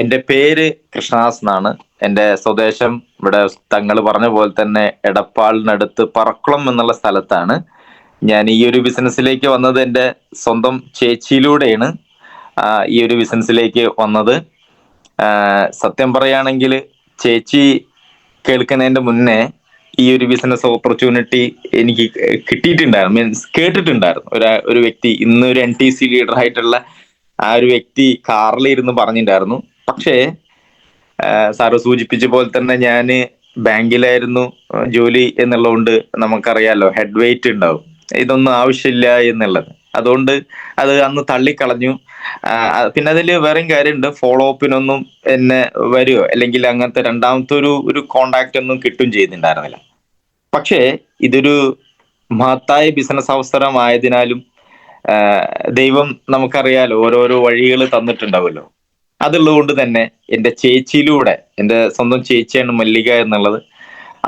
എന്റെ പേര് കൃഷ്ണദാസ് എന്നാണ്. എന്റെ സ്വദേശം ഇവിടെ തങ്ങൾ പറഞ്ഞ പോലെ തന്നെ എടപ്പാളിനടുത്ത് പറക്കുളം എന്നുള്ള സ്ഥലത്താണ്. ഞാൻ ഈ ഒരു ബിസിനസ്സിലേക്ക് വന്നത് എന്റെ സ്വന്തം ചേച്ചിയിലൂടെയാണ്. ഈ ഒരു ബിസിനസ്സിലേക്ക് വന്നത്. സത്യം പറയുകയാണെങ്കിൽ ചേച്ചി കേൾക്കുന്നതിന്റെ മുന്നേ ഈ ഒരു ബിസിനസ് ഓപ്പർച്യൂണിറ്റി എനിക്ക് കിട്ടിയിട്ടുണ്ടായിരുന്നു. മീൻസ് കേട്ടിട്ടുണ്ടായിരുന്നു. ഒരു ഒരു വ്യക്തി ഇന്നൊരു എൻ ടി സി ലീഡർ ആയിട്ടുള്ള ആ ഒരു വ്യക്തി കാറിൽ ഇരുന്ന് പറഞ്ഞിട്ടുണ്ടായിരുന്നു. പക്ഷേ സാറ് സൂചിപ്പിച്ച പോലെ തന്നെ ഞാൻ ബാങ്കിലായിരുന്നു ജോലി എന്നുള്ളതുകൊണ്ട് നമുക്കറിയാലോ ഹെഡ് വെയിറ്റ് ഉണ്ടാവും. ഇതൊന്നും ആവശ്യമില്ല എന്നുള്ളത്. അതുകൊണ്ട് അത് അന്ന് തള്ളിക്കളഞ്ഞു. പിന്നെ അതിൽ വേറെയും കാര്യമുണ്ട്. ഫോളോ അപ്പിനൊന്നും എന്നെ വരുമോ അല്ലെങ്കിൽ അങ്ങനത്തെ രണ്ടാമത്തെ ഒരു ഒരു കോണ്ടാക്ട് ഒന്നും കിട്ടും ചെയ്യുന്നുണ്ടായിരുന്നില്ല പക്ഷേ ഇതൊരു മഹത്തായ ബിസിനസ് അവസരമായതിനാലും ദൈവം നമുക്കറിയാലോ ഓരോരോ വഴികൾ തന്നിട്ടുണ്ടാവുമല്ലോ. അതുള്ളത് കൊണ്ട് തന്നെ എന്റെ ചേച്ചിയിലൂടെ എന്റെ സ്വന്തം ചേച്ചിയാണ് മല്ലിക എന്നുള്ളത്.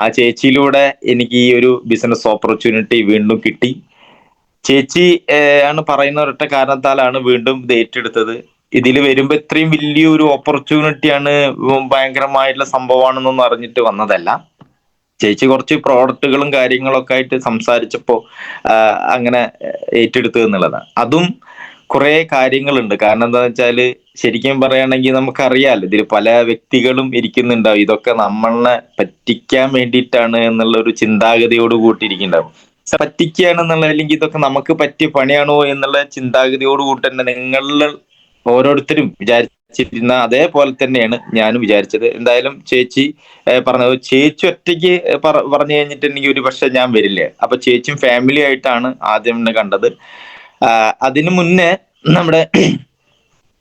ആ ചേച്ചിയിലൂടെ എനിക്ക് ഈ ഒരു ബിസിനസ് ഓപ്പർച്യൂണിറ്റി വീണ്ടും കിട്ടി. ചേച്ചി ആണ് പറയുന്ന ഒരൊറ്റ കാരണത്താലാണ് വീണ്ടും ഇത് ഏറ്റെടുത്തത്. ഇതിൽ വരുമ്പോൾ ഇത്രയും വലിയൊരു ഓപ്പർച്യൂണിറ്റിയാണ് ഭയങ്കരമായിട്ടുള്ള സംഭവമാണെന്നൊന്നും അറിഞ്ഞിട്ട് വന്നതല്ല. ചേച്ചി കുറച്ച് പ്രോഡക്റ്റുകളും കാര്യങ്ങളൊക്കെ ആയിട്ട് സംസാരിച്ചപ്പോൾ അങ്ങനെ ഏറ്റെടുത്തു എന്നുള്ളതാണ്. അതും കുറെ കാര്യങ്ങളുണ്ട്. കാരണം എന്താണെന്ന് വെച്ചാൽ ശരിക്കും പറയുകയാണെങ്കിൽ നമുക്കറിയാലോ ഇതിൽ പല വ്യക്തികളും ഇരിക്കുന്നുണ്ടാവും. ഇതൊക്കെ നമ്മളെ പറ്റിക്കാൻ വേണ്ടിയിട്ടാണ് എന്നുള്ള ഒരു ചിന്താഗതിയോട് കൂട്ടിയിരിക്കുന്നുണ്ടാവും. പറ്റിക്കുകയാണെന്നുള്ള അല്ലെങ്കിൽ ഇതൊക്കെ നമുക്ക് പറ്റിയ പണിയാണോ എന്നുള്ള ചിന്താഗതിയോട് കൂട്ടി തന്നെ നിങ്ങളിൽ ഓരോരുത്തരും വിചാരിച്ചിരുന്ന അതേപോലെ തന്നെയാണ് ഞാനും വിചാരിച്ചത്. എന്തായാലും ചേച്ചി പറഞ്ഞത് ചേച്ചി ഒറ്റയ്ക്ക് പറ- പറഞ്ഞു കഴിഞ്ഞിട്ടുണ്ടെങ്കിൽ ഒരു പക്ഷെ ഞാൻ വരില്ല? അപ്പൊ ചേച്ചിയും ഫാമിലി ആയിട്ടാണ് ആദ്യം കണ്ടത്. അതിനു മുന്നേ നമ്മുടെ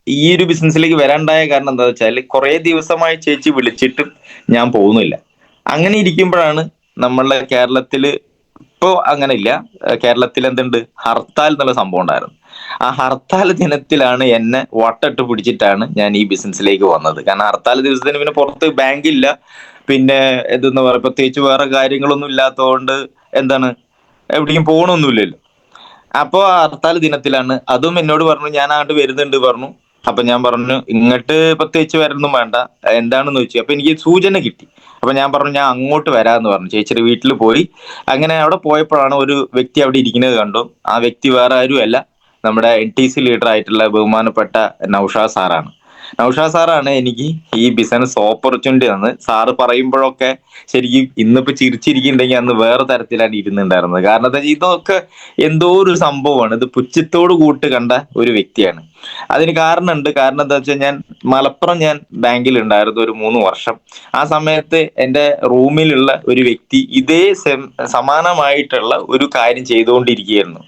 ഈ ഒരു ബിസിനസ്സിലേക്ക് വരാണ്ടായ കാരണം എന്താ വെച്ചാൽ കുറെ ദിവസമായി ചേച്ചി വിളിച്ചിട്ടും ഞാൻ പോകുന്നില്ല. അങ്ങനെ ഇരിക്കുമ്പോഴാണ് നമ്മളെ കേരളത്തിൽ ഇപ്പോ അങ്ങനെ ഇല്ല കേരളത്തിൽ എന്തുണ്ട്? ഹർത്താൽ എന്നുള്ള സംഭവം ഉണ്ടായിരുന്നു. ആ ഹർത്താൽ ദിനത്തിലാണ് എന്നെ വട്ടിട്ട് പിടിച്ചിട്ടാണ് ഞാൻ ഈ ബിസിനസ്സിലേക്ക് വന്നത്. കാരണം ഹർത്താൽ ദിവസത്തിന് പിന്നെ പുറത്ത് ബാങ്ക് ഇല്ല. പിന്നെ എന്തെന്ന് പറയാ പ്രത്യേകിച്ച് വേറെ കാര്യങ്ങളൊന്നും ഇല്ലാത്തതുകൊണ്ട് എന്താണ്? എവിടെയും പോകണമൊന്നുമില്ലല്ലോ അപ്പോ ഹർത്താൽ ദിനത്തിലാണ്. അതും എന്നോട് പറഞ്ഞു ഞാൻ അങ്ങോട്ട് വരുന്നുണ്ട് പറഞ്ഞു. അപ്പൊ ഞാൻ പറഞ്ഞു ഇങ്ങോട്ട് പ്രത്യേകിച്ച് വരൊന്നും വേണ്ട. എന്താണെന്ന് ചോദിച്ചു. അപ്പൊ എനിക്ക് സൂചന കിട്ടി. അപ്പൊ ഞാൻ പറഞ്ഞു ഞാൻ അങ്ങോട്ട് വരാന്ന് പറഞ്ഞു. ചേച്ചിയുടെ വീട്ടിൽ പോയി. അങ്ങനെ അവിടെ പോയപ്പോഴാണ് ഒരു വ്യക്തി അവിടെ ഇരിക്കുന്നത് കണ്ടു. ആ വ്യക്തി വേറെ ആരുമല്ല. നമ്മുടെ എൻ ടി സി ലീഡർ ആയിട്ടുള്ള ബഹുമാനപ്പെട്ട നൌഷാദ് സാറാണ്. നൌഷാദ് സാറാണ് എനിക്ക് ഈ ബിസിനസ് ഓപ്പർച്യൂണിറ്റി തന്ന് സാറ് പറയുമ്പോഴൊക്കെ ശരിക്കും ഇന്നിപ്പോ ചിരിച്ചിരിക്കുന്നുണ്ടെങ്കിൽ അന്ന് വേറെ തരത്തിലാണ് ഇരുന്നുണ്ടായിരുന്നത് കാരണം എന്താ ഇതൊക്കെ എന്തോ ഒരു സംഭവമാണ്. ഇത് പുച്ഛത്തോട് കൂട്ട് കണ്ട ഒരു വ്യക്തിയാണ്. അതിന് കാരണമുണ്ട്. കാരണം എന്താ വെച്ചാൽ ഞാൻ മലപ്പുറം ഞാൻ ബാങ്കിൽ ഉണ്ടായിരുന്നു ഒരു മൂന്ന് വർഷം. ആ സമയത്ത് എന്റെ റൂമിലുള്ള ഒരു വ്യക്തി ഇതേ സമാനമായിട്ടുള്ള ഒരു കാര്യം ചെയ്തുകൊണ്ടിരിക്കുകയായിരുന്നു.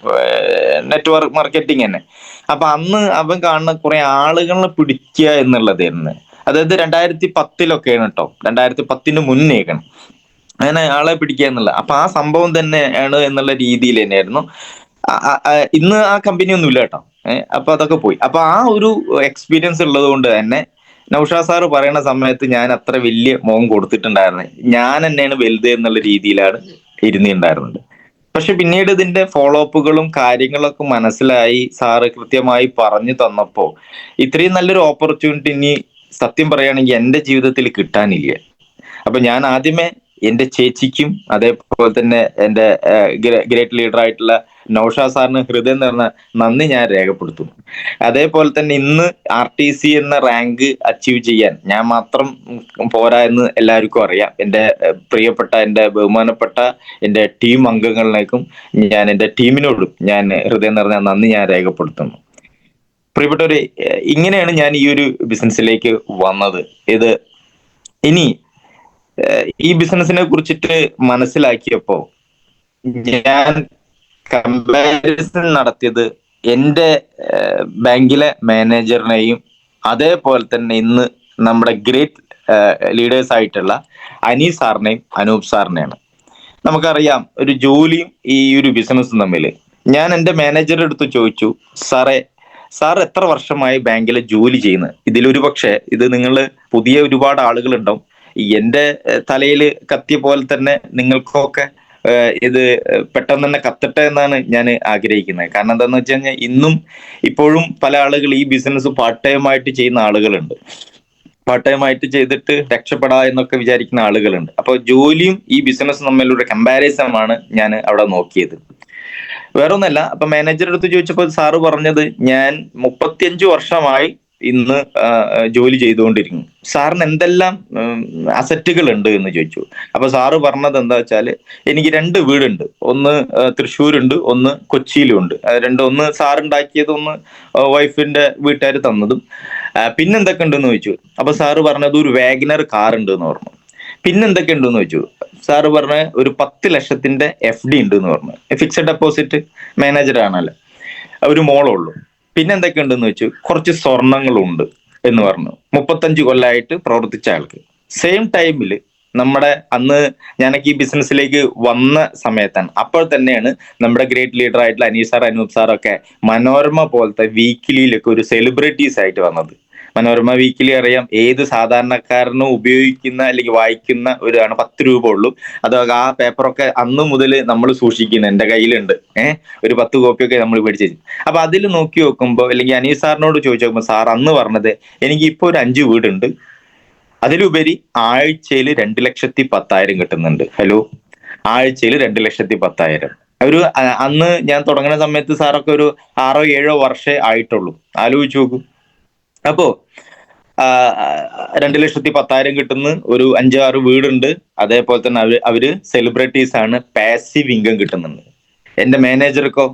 നെറ്റ്വർക്ക് മാർക്കറ്റിംഗ് തന്നെ. അപ്പൊ അന്ന് അവൻ കാണുന്ന കുറെ ആളുകളെ പിടിക്കുക എന്നുള്ളതായിരുന്നു അതായത് രണ്ടായിരത്തി പത്തിലൊക്കെയാണ് കേട്ടോ രണ്ടായിരത്തി പത്തിന് മുന്നേക്കണം. അങ്ങനെ ആളെ പിടിക്കുക എന്നുള്ള അപ്പൊ ആ സംഭവം തന്നെയാണ് എന്നുള്ള രീതിയിൽ തന്നെയായിരുന്നു. ഇന്ന് ആ കമ്പനി ഒന്നുമില്ല കേട്ടോ അപ്പൊ അതൊക്കെ പോയി. അപ്പൊ ആ ഒരു എക്സ്പീരിയൻസ് ഉള്ളത് കൊണ്ട് തന്നെ നൌഷാ സാറ് പറയുന്ന സമയത്ത് ഞാൻ അത്ര വലിയ മോഹം കൊടുത്തിട്ടുണ്ടായിരുന്നത് ഞാൻ തന്നെയാണ് വലുത് എന്നുള്ള രീതിയിലാണ് ഇരുന്നിട്ടുണ്ടായിരുന്നത്. പക്ഷെ പിന്നീട് ഇതിന്റെ ഫോളോ അപ്പുകളും കാര്യങ്ങളൊക്കെ മനസ്സിലായി. സാറ് കൃത്യമായി പറഞ്ഞു തന്നപ്പോ ഇത്രയും നല്ലൊരു ഓപ്പർച്യൂണിറ്റി ഇനി സത്യം പറയുകയാണെങ്കിൽ എന്റെ ജീവിതത്തിൽ കിട്ടാനില്ല. അപ്പൊ ഞാൻ ആദ്യമേ എന്റെ ചേച്ചിക്കും അതേപോലെ തന്നെ എന്റെ ഗ്രേറ്റ് ലീഡർ ആയിട്ടുള്ള നൌഷാ സാറിന് ഹൃദയം നിറഞ്ഞ നന്ദി ഞാൻ രേഖപ്പെടുത്തുന്നു. അതേപോലെ തന്നെ ഇന്ന് ആർ ടി സി എന്ന റാങ്ക് അച്ചീവ് ചെയ്യാൻ ഞാൻ മാത്രം പോരാ എന്ന് എല്ലാവർക്കും അറിയാം. എന്റെ പ്രിയപ്പെട്ട എന്റെ ബഹുമാനപ്പെട്ട എന്റെ ടീം അംഗങ്ങളിലേക്കും ഞാൻ എന്റെ ടീമിനോടും ഞാൻ ഹൃദയം നിറഞ്ഞ നന്ദി ഞാൻ രേഖപ്പെടുത്തുന്നു. പ്രിയപ്പെട്ടവരെ ഇങ്ങനെയാണ് ഞാൻ ഈ ഒരു ബിസിനസ്സിലേക്ക് വന്നത്. ഇത് ഇനി ഈ ബിസിനസിനെ കുറിച്ചിട്ട് മനസ്സിലാക്കിയപ്പോ ഞാൻ കമ്പാരിസൺ നടത്തിയത് എന്റെ ബാങ്കിലെ മാനേജറിനെയും അതേപോലെ തന്നെ ഇന്ന് നമ്മുടെ ഗ്രേറ്റ് ലീഡേഴ്സ് ആയിട്ടുള്ള അനീസ് സാറിനെയും അനൂപ് സാറിനെയാണ്. നമുക്കറിയാം ഒരു ജോലിയും ഈ ഒരു ബിസിനസ്സും തമ്മിൽ ഞാൻ എന്റെ മാനേജറുടെ അടുത്ത് ചോദിച്ചു സാറേ സാർ എത്ര വർഷമായി ബാങ്കിൽ ജോലി ചെയ്യുന്നത് ഇതിലൊരു പക്ഷേ ഇത് നിങ്ങൾ പുതിയ ഒരുപാട് ആളുകളുണ്ടാവും. എന്റെ തലയിൽ കത്തിയ പോലെ തന്നെ നിങ്ങൾക്കൊക്കെ ഇത് പെട്ടെന്ന് തന്നെ കത്തട്ടെ എന്നാണ് ഞാൻ ആഗ്രഹിക്കുന്നത്. കാരണം എന്താന്ന് വെച്ച് കഴിഞ്ഞാൽ ഇന്നും ഇപ്പോഴും പല ആളുകൾ ഈ ബിസിനസ് പാർട്ട് ടൈം ആയിട്ട് ചെയ്യുന്ന ആളുകളുണ്ട്. പാർട്ട് ടൈം ആയിട്ട് ചെയ്തിട്ട് രക്ഷപ്പെടാ എന്നൊക്കെ വിചാരിക്കുന്ന ആളുകളുണ്ട്. അപ്പോൾ ജോലിയും ഈ ബിസിനസ്സും തമ്മിലൊരു കമ്പാരിസൺ ആണ് ഞാൻ അവിടെ നോക്കിയത്. വേറൊന്നല്ല അപ്പൊ മാനേജറെ അടുത്ത് ചോദിച്ചപ്പോൾ സാറ് പറഞ്ഞത് ഞാൻ മുപ്പത്തിയഞ്ചു വർഷമായി ഇന്ന് ജോലി ചെയ്തുകൊണ്ടിരിക്കുന്നു. സാറിന് എന്തെല്ലാം അസറ്റുകൾ ഉണ്ട് എന്ന് ചോദിച്ചു. അപ്പൊ സാറ് പറഞ്ഞത് എന്താ വെച്ചാൽ എനിക്ക് രണ്ട് വീടുണ്ട്. ഒന്ന് തൃശ്ശൂരുണ്ട് ഒന്ന് കൊച്ചിയിലും ഉണ്ട് രണ്ട് ഒന്ന് സാറുണ്ടാക്കിയത് ഒന്ന് വൈഫിന്റെ വീട്ടുകാർ തന്നതും. പിന്നെന്തൊക്കെ ഉണ്ടെന്ന് ചോദിച്ചു. അപ്പൊ സാറ് പറഞ്ഞത് ഒരു വാഗ്നർ കാർ ഉണ്ട് എന്ന് പറഞ്ഞു. പിന്നെന്തൊക്കെ ഉണ്ടെന്ന് ചോദിച്ചു. സാറ് പറഞ്ഞ ഒരു പത്ത് ലക്ഷത്തിന്റെ എഫ് ഡി ഉണ്ട് എന്ന് പറഞ്ഞു. ഫിക്സഡ് ഡെപ്പോസിറ്റ് മാനേജർ ആണല്ലോ ഒരു മോളേ ഉള്ളൂ പിന്നെ എന്തൊക്കെ ഉണ്ടെന്ന് വെച്ചു? കുറച്ച് സ്വർണങ്ങളുണ്ട് എന്ന് പറഞ്ഞു. മുപ്പത്തഞ്ച് കൊല്ലമായിട്ട് പ്രവർത്തിച്ച ആൾക്ക്. സെയിം ടൈമിൽ നമ്മുടെ അന്ന് ഞാനൊക്കെ ഈ ബിസിനസ്സിലേക്ക് വന്ന സമയത്താണ്. അപ്പോൾ തന്നെയാണ് നമ്മുടെ ഗ്രേറ്റ് ലീഡർ ആയിട്ടുള്ള അനീഷ് സാർ അനൂപ് സാറൊക്കെ മനോരമ പോലത്തെ വീക്കിലിയിലൊക്കെ ഒരു സെലിബ്രിറ്റീസ് ആയിട്ട് വന്നത്. മനോരമ വീക്കിലി അറിയാം. ഏത് സാധാരണക്കാരനും ഉപയോഗിക്കുന്ന അല്ലെങ്കിൽ വായിക്കുന്ന ഒരു ആണ് പത്ത് രൂപ ഉള്ളൂ. അത് ആ പേപ്പറൊക്കെ അന്ന് മുതൽ നമ്മൾ സൂക്ഷിക്കുന്നു. എന്റെ കയ്യിലുണ്ട്. ഏഹ് ഒരു പത്ത് കോപ്പിയൊക്കെ നമ്മൾ മേടിച്ച് അപ്പൊ അതിൽ നോക്കി നോക്കുമ്പോൾ അല്ലെങ്കിൽ അനീസ് സാറിനോട് ചോദിച്ചു നോക്കുമ്പോൾ സാർ അന്ന് പറഞ്ഞത് എനിക്ക് ഇപ്പൊ ഒരു അഞ്ച് വീടുണ്ട്. അതിലുപരി ആഴ്ചയിൽ രണ്ട് ലക്ഷത്തി പത്തായിരം കിട്ടുന്നുണ്ട്. ഹലോ? ആഴ്ചയിൽ രണ്ട് ലക്ഷത്തി പത്തായിരം. ഒരു അന്ന് ഞാൻ തുടങ്ങുന്ന സമയത്ത് സാറൊക്കെ ഒരു ആറോ ഏഴോ വർഷേ ആയിട്ടുള്ളൂ. ആലോചിച്ച് നോക്കൂ. അപ്പോ രണ്ടു ലക്ഷത്തി പത്തായിരം കിട്ടുന്ന ഒരു അഞ്ചാറ് വീടുണ്ട്. അതേപോലെ തന്നെ അവർ അവർ സെലിബ്രിറ്റീസ് ആണ് പാസീവ് ഇൻകം കിട്ടുന്നുണ്ട് എന്റെ മാനേജർക്കോ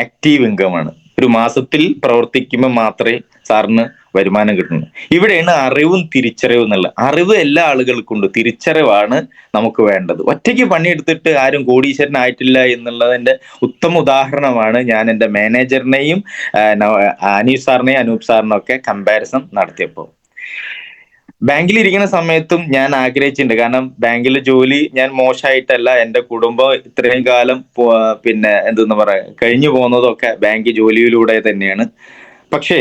ആക്റ്റീവ് ഇൻകം ആണ്. ഒരു മാസത്തിൽ പ്രവർത്തിക്കുമ്പോൾ മാത്രമേ സാറിന് വരുമാനം കിട്ടുന്നു ഇവിടെയാണ് അറിവും തിരിച്ചറിവും എന്നുള്ളത്. അറിവ് എല്ലാ ആളുകൾക്കും ഉണ്ട്. തിരിച്ചറിവാണ് നമുക്ക് വേണ്ടത്. ഒറ്റയ്ക്ക് പണിയെടുത്തിട്ട് ആരും കോടീശ്വരനായിട്ടില്ല എന്നുള്ളതിന്റെ ഉത്തമ ഉദാഹരണമാണ് ഞാൻ എന്റെ മാനേജറിനെയും അനീഷ് സാറിനെയും അനൂപ് സാറിനെയും ഒക്കെ കമ്പാരിസൺ നടത്തിയപ്പോൾ. ബാങ്കിൽ ഇരിക്കുന്ന സമയത്തും ഞാൻ ആഗ്രഹിച്ചിട്ടുണ്ട്. കാരണം ബാങ്കിൽ ജോലി ഞാൻ മോശമായിട്ടല്ല എന്റെ കുടുംബം ഇത്രയും കാലം പിന്നെ എന്തെന്ന് പറയാ കഴിഞ്ഞു പോകുന്നതൊക്കെ ബാങ്ക് ജോലിയിലൂടെ തന്നെയാണ്. പക്ഷേ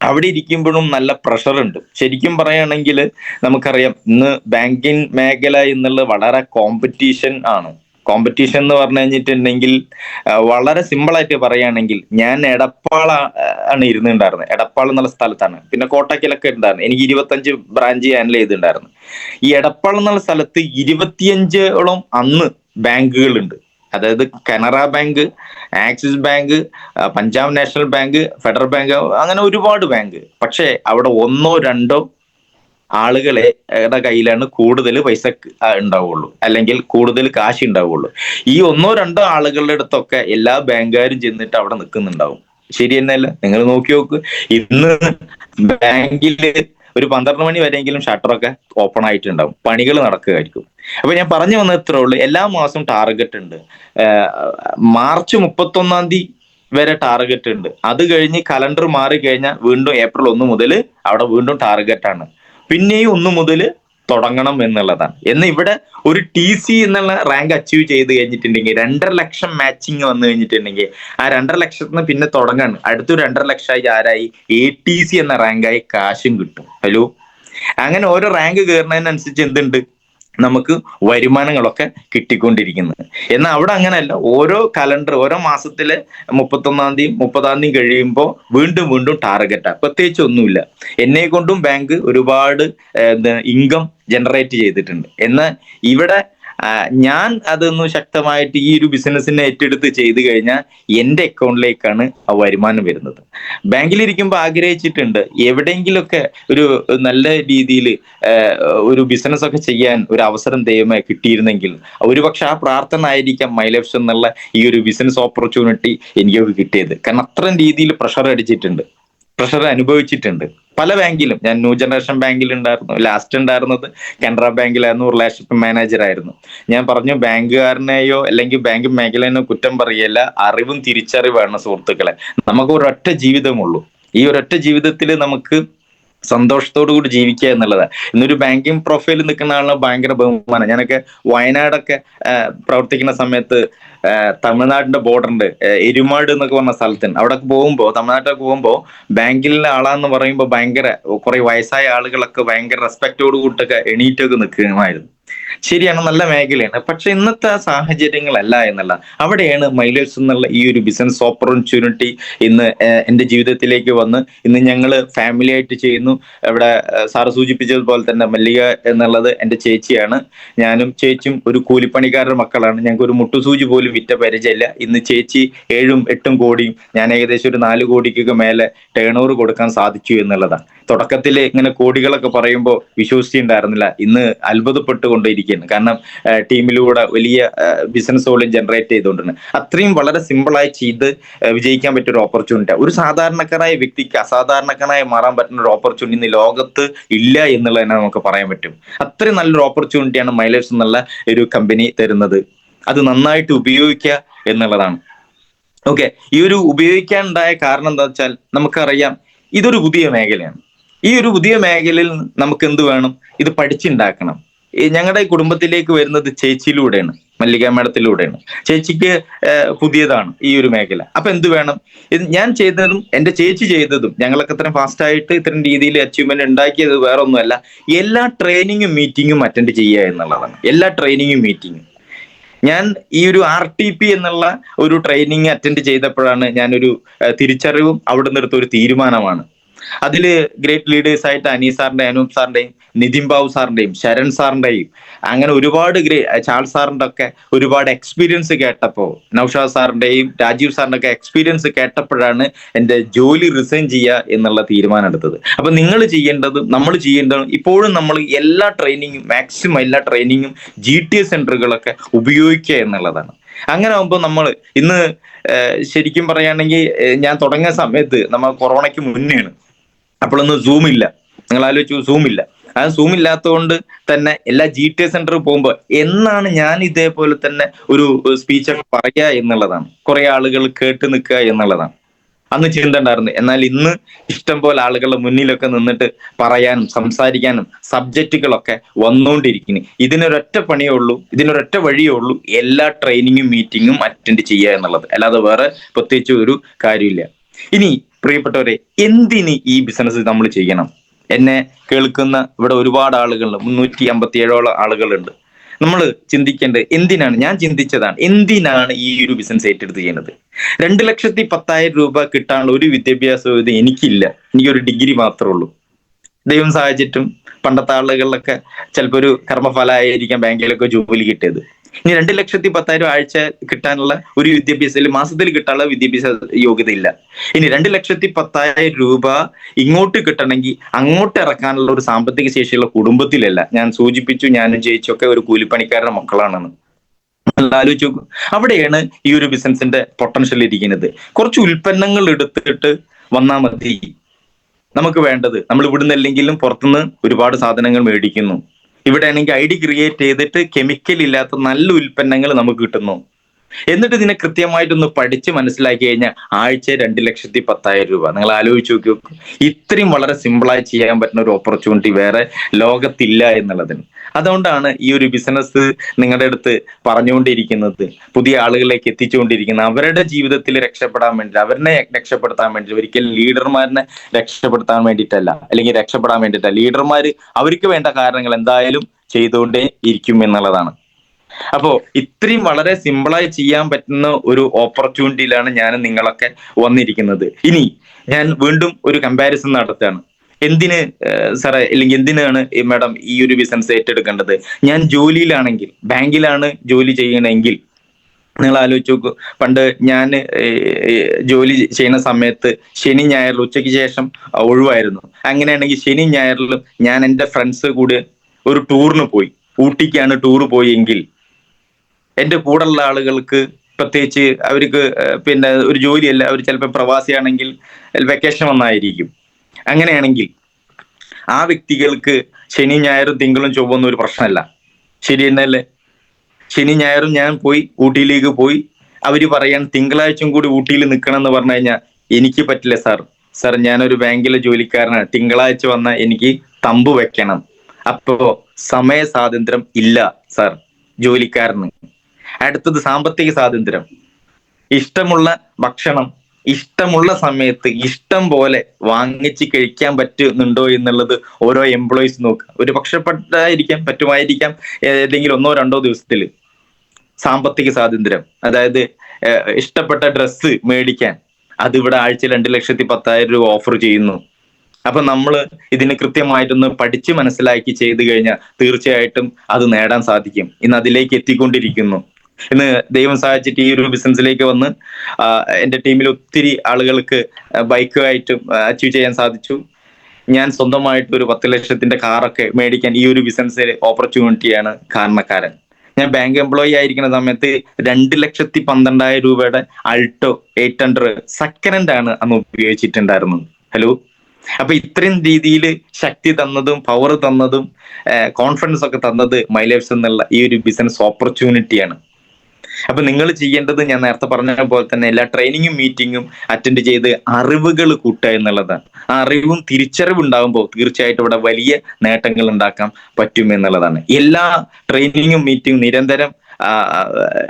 അവിടെ ഇരിക്കുമ്പോഴും നല്ല പ്രഷർ ഉണ്ട്. ശരിക്കും പറയുകയാണെങ്കിൽ നമുക്കറിയാം ഇന്ന് ബാങ്കിങ് മേഖല എന്നുള്ളത് വളരെ കോമ്പറ്റീഷൻ ആണ്. കോമ്പറ്റീഷൻ എന്ന് പറഞ്ഞു കഴിഞ്ഞിട്ടുണ്ടെങ്കിൽ വളരെ സിമ്പിൾ ആയിട്ട് പറയുകയാണെങ്കിൽ ഞാൻ എടപ്പാള ആണ് ഇരുന്നുണ്ടായിരുന്നത് എടപ്പാൾ എന്നുള്ള സ്ഥലത്താണ്. പിന്നെ കോട്ടക്കലൊക്കെ ഉണ്ടായിരുന്നു. എനിക്ക് ഇരുപത്തഞ്ച് ബ്രാഞ്ച് ഹാൻഡിൽ ചെയ്തിട്ടുണ്ടായിരുന്നു. ഈ എടപ്പാൾ എന്നുള്ള സ്ഥലത്ത് ഇരുപത്തിയഞ്ചോളം അന്ന് ബാങ്കുകളുണ്ട്. അതായത് Canara bank Axis bank Punjab National bank Federal bank അങ്ങനെ ഒരുപാട് ബാങ്ക്. പക്ഷേ അവിടെ ഒന്നോ രണ്ടോ ആളുകളെ കയ്യിലാണ് കൂടുതൽ പൈസ ഉണ്ടാവുള്ളൂ. അല്ലെങ്കിൽ കൂടുതൽ കാശ് ഉണ്ടാവുള്ളൂ. ഈ ഒന്നോ രണ്ടോ ആളുകളുടെ അടുത്തൊക്കെ എല്ലാ ബാങ്കുകാരും ചെന്നിട്ട് അവിടെ നിൽക്കുന്നുണ്ടാവും ശരി തന്നെയല്ല? നിങ്ങൾ നോക്കി നോക്ക്. ഇന്ന് ബാങ്കിൽ ഒരു പന്ത്രണ്ട് മണി വരെയെങ്കിലും ഷട്ടറൊക്കെ ഓപ്പൺ ആയിട്ടുണ്ടാവും. പണികൾ നടക്കുകയായിരിക്കും. അപ്പൊ ഞാൻ പറഞ്ഞു വന്നത് ഇത്രേ ഉള്ളൂ. എല്ലാ മാസവും ടാർഗറ്റ് ഉണ്ട്. മാർച്ച് മുപ്പത്തൊന്നാം തീയതി വരെ ടാർഗറ്റ് ഉണ്ട്. അത് കഴിഞ്ഞ് കലണ്ടർ മാറി കഴിഞ്ഞാൽ വീണ്ടും ഏപ്രിൽ ഒന്ന് മുതൽ അവിടെ വീണ്ടും ടാർഗറ്റ് ആണ്. പിന്നെയും ഒന്നു മുതൽ തുടങ്ങണം എന്നുള്ളതാണ്. എന്ന് ഇവിടെ ഒരു ടി സി എന്നുള്ള റാങ്ക് അച്ചീവ് ചെയ്ത് കഴിഞ്ഞിട്ടുണ്ടെങ്കിൽ രണ്ടര ലക്ഷം മാച്ചിങ് വന്നു കഴിഞ്ഞിട്ടുണ്ടെങ്കിൽ ആ രണ്ടര ലക്ഷത്തിൽ നിന്ന് പിന്നെ തുടങ്ങാണ്. അടുത്തൊരു രണ്ടര ലക്ഷമായി ആരായി? എ ടി സി എന്ന റാങ്കായി കാശും കിട്ടും. ഹലോ അങ്ങനെ ഓരോ റാങ്ക് കയറുന്നതിനനുസരിച്ച് എന്തുണ്ട്? നമുക്ക് വരുമാനങ്ങളൊക്കെ കിട്ടിക്കൊണ്ടിരിക്കുന്നത്. എന്നാൽ അവിടെ അങ്ങനെയല്ല. ഓരോ കലണ്ടർ ഓരോ മാസത്തിലെ മുപ്പത്തൊന്നാം തീയതി മുപ്പതാം തീയതി കഴിയുമ്പോൾ വീണ്ടും വീണ്ടും ടാർഗറ്റാണ് പ്രത്യേകിച്ച് ഒന്നുമില്ല. എന്നെ കൊണ്ടും ബാങ്ക് ഒരുപാട് ഇൻകം ജനറേറ്റ് ചെയ്തിട്ടുണ്ട്. എന്നാൽ ഇവിടെ ഞാൻ അതൊന്ന് ശക്തമായിട്ട് ഈ ഒരു ബിസിനസ്സിനെ ഏറ്റെടുത്ത് ചെയ്തു കഴിഞ്ഞാൽ എന്റെ അക്കൗണ്ടിലേക്കാണ് ആ വരുമാനം വരുന്നത്. ബാങ്കിലിരിക്കുമ്പോൾ ആഗ്രഹിച്ചിട്ടുണ്ട് എവിടെയെങ്കിലുമൊക്കെ ഒരു നല്ല രീതിയിൽ ഒരു ബിസിനസ് ഒക്കെ ചെയ്യാൻ ഒരു അവസരം ദൈവമായി കിട്ടിയിരുന്നെങ്കിൽ ഒരുപക്ഷെ ആ പ്രാർത്ഥന ആയിരിക്കാം മൈ എന്നുള്ള ഈ ഒരു ബിസിനസ് ഓപ്പർച്യൂണിറ്റി എനിക്കൊക്കെ കിട്ടിയത്. കാരണം അത്രയും രീതിയിൽ പ്രഷർ അടിച്ചിട്ടുണ്ട്. പ്രഷർ അനുഭവിച്ചിട്ടുണ്ട്. പല ബാങ്കിലും ഞാൻ ന്യൂ ജനറേഷൻ ബാങ്കിൽ ഉണ്ടായിരുന്നു ലാസ്റ്റ് ഉണ്ടായിരുന്നത് കനറ ബാങ്കിലായിരുന്നു റിലേഷൻഷിപ്പ് മാനേജർ ആയിരുന്നു. ഞാൻ പറഞ്ഞു ബാങ്കുകാരനെയോ അല്ലെങ്കിൽ ബാങ്ക് മേഖലയെന്നോ കുറ്റം പറയല്ല അറിവും തിരിച്ചറിവാണ് സുഹൃത്തുക്കളെ. നമുക്ക് ഒരൊറ്റ ജീവിതമുള്ളൂ. ഈ ഒരൊറ്റ ജീവിതത്തിൽ നമുക്ക് സന്തോഷത്തോടു കൂടി ജീവിക്കുക എന്നുള്ളതാണ് ഇന്നൊരു ബാങ്കിങ് പ്രൊഫൈലിൽ നിൽക്കുന്ന ആളിന് ഭയങ്കര ബഹുമാനം. ഞാനൊക്കെ വയനാടൊക്കെ പ്രവർത്തിക്കുന്ന സമയത്ത് തമിഴ്നാടിന്റെ ബോർഡറുണ്ട് എരുമാട് എന്നൊക്കെ പറഞ്ഞ സ്ഥലത്തുണ്ട് അവിടെ പോകുമ്പോൾ തമിഴ്നാട്ടിലൊക്കെ പോകുമ്പോൾ ബാങ്കിലെ ആളാന്ന് പറയുമ്പോൾ ഭയങ്കര കുറെ വയസ്സായ ആളുകളൊക്കെ ഭയങ്കര റെസ്പെക്റ്റോട് കൂട്ടൊക്കെ എണീറ്റൊക്കെ നിൽക്കുമായിരുന്നു. ശരിയാണ് നല്ല മേഖലയാണ്. പക്ഷെ ഇന്നത്തെ സാഹചര്യങ്ങളല്ല എന്നല്ല അവിടെയാണ് മൈലേഴ്സ് എന്നുള്ള ഈ ഒരു ബിസിനസ് ഓപ്പർച്യൂണിറ്റി ഇന്ന് എന്റെ ജീവിതത്തിലേക്ക് വന്ന്. ഇന്ന് ഞങ്ങൾ ഫാമിലി ആയിട്ട് ചെയ്യുന്നു. ഇവിടെ സാറ് സൂചിപ്പിച്ചതുപോലെ തന്നെ മല്ലിക എന്നുള്ളത് എന്റെ ചേച്ചിയാണ്. ഞാനും ചേച്ചിയും ഒരു കൂലിപ്പണിക്കാരുടെ മക്കളാണ്. ഞങ്ങൾക്ക് ഒരു മുട്ടുസൂചി പോലും വിറ്റ പരിചയമില്ല. ഇന്ന് ചേച്ചി ഏഴും എട്ടും കോടിയും ഞാൻ ഏകദേശം ഒരു നാല് കോടിക്കൊക്കെ മേലെ ടേൺ ഓവർ കൊടുക്കാൻ സാധിച്ചു എന്നുള്ളതാണ്. തുടക്കത്തിൽ ഇങ്ങനെ കോടികളൊക്കെ പറയുമ്പോൾ വിശ്വസിച്ചിട്ടുണ്ടായിരുന്നില്ല. ഇന്ന് അത്ഭുതപ്പെട്ടുകൊണ്ടിരിക്കുകയാണ് കാരണം ടീമിലൂടെ വലിയ ബിസിനസ്സുകളും ജനറേറ്റ് ചെയ്തുകൊണ്ടിരുന്നത് അത്രയും വളരെ സിമ്പിളായി ചെയ്ത് വിജയിക്കാൻ പറ്റിയ ഒരു ഓപ്പർച്യൂണിറ്റി ഒരു സാധാരണക്കാരായ വ്യക്തിക്ക് അസാധാരണക്കാരായി മാറാൻ പറ്റുന്ന ഒരു ഓപ്പർച്യൂണിറ്റി ഇന്ന് ലോകത്ത് ഇല്ല എന്നുള്ളത് തന്നെ നമുക്ക് പറയാൻ പറ്റും. അത്രയും നല്ലൊരു ഓപ്പർച്യൂണിറ്റിയാണ് മൈലേഴ്സ് എന്നുള്ള ഒരു കമ്പനി തരുന്നത്. അത് നന്നായിട്ട് ഉപയോഗിക്കുക എന്നുള്ളതാണ്. ഓക്കെ ഈ ഒരു ഉപയോഗിക്കാനുണ്ടായ കാരണം എന്താ വെച്ചാൽ നമുക്കറിയാം ഇതൊരു പുതിയ മേഖലയാണ്. ഈ ഒരു പുതിയ മേഖലയിൽ നമുക്ക് എന്ത് വേണം? ഇത് പഠിച്ചുണ്ടാക്കണം. ഈ ഞങ്ങളുടെ കുടുംബത്തിലേക്ക് വരുന്നത് ചേച്ചിയിലൂടെയാണ് മല്ലിക മേഡത്തിലൂടെയാണ്. ചേച്ചിക്ക് പുതിയതാണ് ഈ ഒരു മേഖല. അപ്പൊ എന്ത് വേണം? ഇത് ഞാൻ ചെയ്തതും എന്റെ ചേച്ചി ചെയ്തതും ഞങ്ങളൊക്കെ ഇത്രയും ഫാസ്റ്റ് ആയിട്ട് ഇത്തരം രീതിയിൽ അച്ചീവ്മെന്റ് ഉണ്ടാക്കിയത് വേറെ ഒന്നുമല്ല എല്ലാ ട്രെയിനിങ്ങും മീറ്റിങ്ങും അറ്റൻഡ് ചെയ്യുക എന്നുള്ളതാണ്. എല്ലാ ട്രെയിനിങ്ങും മീറ്റിങ്ങും ഞാൻ ഈ ഒരു ആർ ടി പി എന്നുള്ള ഒരു ട്രെയിനിങ് അറ്റൻഡ് ചെയ്തപ്പോഴാണ് ഞാനൊരു തിരിച്ചറിവും അവിടെ നിന്നെടുത്ത ഒരു തീരുമാനമാണ്. അതിൽ ഗ്രേറ്റ് ലീഡേഴ്സ് ആയിട്ട് അനീസ് സാറിന്റെ അനൂപ് സാറിന്റെയും നിതിൻ ബാബു സാറിന്റെയും ശരൺ സാറിന്റെയും അങ്ങനെ ഒരുപാട് ഗ്രേ ചാൾസ് സാറിന്റെ ഒക്കെ ഒരുപാട് എക്സ്പീരിയൻസ് കേട്ടപ്പോൾ നൌഷാദ് സാറിന്റെയും രാജീവ് സാറിന്റെ ഒക്കെ എക്സ്പീരിയൻസ് കേട്ടപ്പോഴാണ് എന്റെ ജോലി റിസൈൻ ചെയ്യുക എന്നുള്ള തീരുമാനം എടുത്തത്. അപ്പൊ നിങ്ങൾ ചെയ്യേണ്ടത് നമ്മൾ ചെയ്യേണ്ടത് ഇപ്പോഴും നമ്മൾ എല്ലാ ട്രെയിനിങ്ങും മാക്സിമം എല്ലാ ട്രെയിനിങ്ങും ജി ടി എസ് സെന്ററുകളൊക്കെ ഉപയോഗിക്കുക എന്നുള്ളതാണ്. അങ്ങനെ ആകുമ്പോൾ നമ്മൾ ഇന്ന് ശരിക്കും പറയുകയാണെങ്കിൽ ഞാൻ തുടങ്ങിയ സമയത്ത് നമ്മൾ കൊറോണയ്ക്ക് മുന്നെയാണ്. അപ്പോഴൊന്നും സൂം ഇല്ല. നിങ്ങൾ ആലോചിച്ചു സൂം ഇല്ല. ആ സൂം ഇല്ലാത്തതുകൊണ്ട് തന്നെ എല്ലാ ജി ടി സെന്ററിൽ പോകുമ്പോൾ എന്നാണ് ഞാൻ ഇതേപോലെ തന്നെ ഒരു സ്പീച്ച് ഒക്കെ പറയുക എന്നുള്ളതാണ്. കുറെ ആളുകൾ കേട്ട് നിൽക്കുക എന്നുള്ളതാണ്. അന്ന് ചിന്ത ഉണ്ടായിരുന്നു എന്നാൽ ഇന്ന് ഇഷ്ടം പോലെ ആളുകളുടെ മുന്നിലൊക്കെ നിന്നിട്ട് പറയാനും സംസാരിക്കാനും സബ്ജക്റ്റുകളൊക്കെ വന്നുകൊണ്ടിരിക്കുന്നു ഇതിനൊരൊറ്റ പണിയേ ഉള്ളൂ ഇതിനൊരൊറ്റ വഴിയേ ഉള്ളൂ എല്ലാ ട്രെയിനിങ്ങും മീറ്റിങ്ങും അറ്റൻഡ് ചെയ്യുക എന്നുള്ളത്. അല്ലാതെ വേറെ പ്രത്യേകിച്ച് ഒരു കാര്യമില്ല ഇനി പ്രിയപ്പെട്ടവരെ എന്തിന് ഈ ബിസിനസ് നമ്മൾ ചെയ്യണം? എന്നെ കേൾക്കുന്ന ഇവിടെ ഒരുപാട് ആളുകളുണ്ട്. മുന്നൂറ്റി അമ്പത്തി ഏഴോളം ആളുകളുണ്ട്. നമ്മൾ ചിന്തിക്കേണ്ടത് എന്തിനാണ്? ഞാൻ ചിന്തിച്ചതാണ് എന്തിനാണ് ഈ ഒരു ബിസിനസ് ഏറ്റെടുത്ത് ചെയ്യുന്നത്? രണ്ട് ലക്ഷത്തി പത്തായിരം രൂപ കിട്ടാനുള്ള ഒരു വിദ്യാഭ്യാസ ഇത് എനിക്കില്ല. എനിക്കൊരു ഡിഗ്രി മാത്രമേ ഉള്ളൂ. ദൈവം സഹായിച്ചിട്ടും പണ്ടത്തെ ആളുകളിലൊക്കെ ചിലപ്പോൾ ഒരു കർമ്മഫലമായിരിക്കാം ബാങ്കിലൊക്കെ ജോലി കിട്ടിയത്. ഇനി രണ്ട് ലക്ഷത്തി പത്തായിരം ആഴ്ച കിട്ടാനുള്ള ഒരു വിദ്യാഭ്യാസത്തിൽ മാസത്തിൽ കിട്ടാനുള്ള വിദ്യാഭ്യാസ യോഗ്യത ഇല്ല ഇനി രണ്ട് ലക്ഷത്തി പത്തായിരം രൂപ ഇങ്ങോട്ട് കിട്ടണമെങ്കിൽ അങ്ങോട്ട് ഇറക്കാനുള്ള ഒരു സാമ്പത്തിക ശേഷിയുള്ള കുടുംബത്തിലല്ല. ഞാൻ സൂചിപ്പിച്ചു ഞാനും ജയിച്ചൊക്കെ ഒരു കൂലിപ്പണിക്കാരുടെ മക്കളാണെന്ന്. ആലോചിച്ചു അവിടെയാണ് ഈ ഒരു ബിസിനസിന്റെ പൊട്ടൻഷ്യൽ ഇരിക്കുന്നത്. കുറച്ച് ഉൽപ്പന്നങ്ങൾ എടുത്തിട്ട് വന്നാൽ മതി. നമുക്ക് വേണ്ടത്. നമ്മൾ ഇവിടുന്ന് അല്ലെങ്കിലും പുറത്തുനിന്ന് ഒരുപാട് സാധനങ്ങൾ മേടിക്കുന്നു. ഇവിടെ ആണെങ്കിൽ ഐ ഡി ക്രിയേറ്റ് ചെയ്തിട്ട് കെമിക്കൽ ഇല്ലാത്ത നല്ല ഉൽപ്പന്നങ്ങൾ നമുക്ക് കിട്ടുന്നു. എന്നിട്ട് ഇതിനെ കൃത്യമായിട്ടൊന്ന് പഠിച്ച് മനസ്സിലാക്കി കഴിഞ്ഞാൽ ആഴ്ച രണ്ട് ലക്ഷത്തി പത്തായിരം രൂപ. നിങ്ങൾ ആലോചിച്ച് നോക്കി. ഇത്രയും വളരെ സിമ്പിളായി ചെയ്യാൻ പറ്റുന്ന ഒരു ഓപ്പർച്യൂണിറ്റി വേറെ ലോകത്തില്ല എന്നുള്ളതിന്. അതുകൊണ്ടാണ് ഈ ഒരു ബിസിനസ് നിങ്ങളുടെ അടുത്ത് പറഞ്ഞുകൊണ്ടിരിക്കുന്നത്. പുതിയ ആളുകളിലേക്ക് എത്തിച്ചുകൊണ്ടിരിക്കുന്നത്. അവരുടെ ജീവിതത്തിൽ രക്ഷപ്പെടാൻ വേണ്ടി അവരെ രക്ഷപ്പെടുത്താൻ വേണ്ടി ഒരിക്കലും ലീഡർമാരെ രക്ഷപ്പെടുത്താൻ വേണ്ടിയിട്ടല്ല അല്ലെങ്കിൽ രക്ഷപ്പെടാൻ വേണ്ടിയിട്ടല്ല. ലീഡർമാർ അവർക്ക് വേണ്ട കാരണങ്ങൾ എന്തായാലും ചെയ്തുകൊണ്ടേ ഇരിക്കും എന്നുള്ളതാണ്. അപ്പോ ഇത്രയും വളരെ സിമ്പിളായി ചെയ്യാൻ പറ്റുന്ന ഒരു ഓപ്പർച്യൂണിറ്റിയിലാണ് ഞാൻ നിങ്ങളൊക്കെ വന്നിരിക്കുന്നത്. ഇനി ഞാൻ വീണ്ടും ഒരു കമ്പാരിസൺ നടത്തുകയാണ്. എന്തിന് സാറേ അല്ലെങ്കിൽ എന്തിനാണ് ഈ മാഡം ഈ ഒരു ബിസിനസ് ഏറ്റെടുക്കേണ്ടത്? ഞാൻ ജോലിയിലാണെങ്കിൽ ബാങ്കിലാണ് ജോലി ചെയ്യണമെങ്കിൽ നിങ്ങൾ ആലോചിച്ച് നോക്കൂ. പണ്ട് ഞാൻ ജോലി ചെയ്യുന്ന സമയത്ത് ശനി ഞായർ ഉച്ചയ്ക്ക് ശേഷം ഒഴിവായിരുന്നു. അങ്ങനെയാണെങ്കിൽ ശനി ഞായറിലും ഞാൻ എന്റെ ഫ്രണ്ട്സ് കൂടെ ഒരു ടൂറിന് പോയി. ഊട്ടിക്കാണ് ടൂർ പോയെങ്കിൽ എന്റെ കൂടെയുള്ള ആളുകൾക്ക് പ്രത്യേകിച്ച് അവർക്ക് പിന്നെ ഒരു ജോലിയല്ല അവർ ചിലപ്പോൾ പ്രവാസിയാണെങ്കിൽ വെക്കേഷൻ വന്നായിരിക്കും. അങ്ങനെയാണെങ്കിൽ ആ വ്യക്തികൾക്ക് ശനി ഞായറും തിങ്കളും ചൊവ്വൊന്നും ഒരു പ്രശ്നമല്ല. ശരി തന്നെയല്ലേ ശനി ഞായറും ഞാൻ പോയി ഊട്ടിയിലേക്ക് പോയി. അവർ പറയാൻ തിങ്കളാഴ്ചയും കൂടി ഊട്ടിയിൽ നിൽക്കണം എന്ന് പറഞ്ഞു കഴിഞ്ഞാൽ എനിക്ക് പറ്റില്ല സാർ. സാർ ഞാനൊരു ബാങ്കിലെ ജോലിക്കാരനാണ്. തിങ്കളാഴ്ച വന്ന എനിക്ക് തമ്പ് വെക്കണം. അപ്പോ സമയ സ്വാതന്ത്ര്യം ഇല്ല സാർ ജോലിക്കാരന്. അടുത്തത് സാമ്പത്തിക സ്വാതന്ത്ര്യം. ഇഷ്ടമുള്ള ഭക്ഷണം ഇഷ്ടമുള്ള സമയത്ത് ഇഷ്ടം പോലെ വാങ്ങിച്ച് കഴിക്കാൻ പറ്റുന്നുണ്ടോ എന്നുള്ളത് ഓരോ എംപ്ലോയീസ് നോക്കുക. ഒരു പക്ഷപ്പെട്ടായിരിക്കാം പറ്റുമായിരിക്കാം ഏതെങ്കിലും ഒന്നോ രണ്ടോ ദിവസത്തിൽ. സാമ്പത്തിക സ്വാതന്ത്ര്യം അതായത് ഇഷ്ടപ്പെട്ട ഡ്രസ്സ് മേടിക്കാൻ. അതിവിടെ ആഴ്ച രണ്ട് ലക്ഷത്തി പത്തായിരം രൂപ ഓഫർ ചെയ്യുന്നു. അപ്പൊ നമ്മൾ ഇതിന് കൃത്യമായിട്ടൊന്ന് പഠിച്ച് മനസ്സിലാക്കി ചെയ്തു കഴിഞ്ഞാൽ തീർച്ചയായിട്ടും അത് നേടാൻ സാധിക്കും. ഇന്ന് അതിലേക്ക് എത്തിക്കൊണ്ടിരിക്കുന്നു. ഇന്ന് ദൈവം സഹായിച്ചിട്ട് ഈ ഒരു ബിസിനസ്സിലേക്ക് വന്ന് എന്റെ ടീമിൽ ഒത്തിരി ആളുകൾക്ക് ബൈക്കുമായിട്ടും അച്ചീവ് ചെയ്യാൻ സാധിച്ചു. ഞാൻ സ്വന്തമായിട്ട് ഒരു പത്ത് ലക്ഷത്തിന്റെ കാറൊക്കെ മേടിക്കാൻ ഈ ഒരു ബിസിനസ് ഓപ്പർച്യൂണിറ്റിയാണ് കാരണക്കാരൻ. ഞാൻ ബാങ്ക് എംപ്ലോയി ആയിരിക്കുന്ന സമയത്ത് രണ്ട് ലക്ഷത്തി പന്ത്രണ്ടായിരം രൂപയുടെ അൾട്ടോ എയ്റ്റ് ഹൺഡ്രഡ് സെക്കൻഡ് ആണ് അന്ന് ഉപയോഗിച്ചിട്ടുണ്ടായിരുന്നത്. ഹലോ അപ്പൊ ഇത്രയും രീതിയിൽ ശക്തി തന്നതും പവർ തന്നതും കോൺഫിഡൻസ് ഒക്കെ തന്നത് മൈ ലൈഫ്സ് എന്നുള്ള ഈ ഒരു ബിസിനസ് ഓപ്പർച്യൂണിറ്റിയാണ് അപ്പൊ നിങ്ങൾ ചെയ്യേണ്ടത് ഞാൻ നേരത്തെ പറഞ്ഞ പോലെ തന്നെ എല്ലാ ട്രെയിനിങ്ങും മീറ്റിങ്ങും അറ്റൻഡ് ചെയ്ത് അറിവുകൾ കൂട്ടുക എന്നുള്ളതാണ്. ആ അറിവും തിരിച്ചറിവ് ഉണ്ടാകുമ്പോൾ തീർച്ചയായിട്ടും ഇവിടെ വലിയ നേട്ടങ്ങൾ ഉണ്ടാക്കാൻ പറ്റും എന്നുള്ളതാണ്. എല്ലാ ട്രെയിനിങ്ങും മീറ്റിങ്ങും നിരന്തരം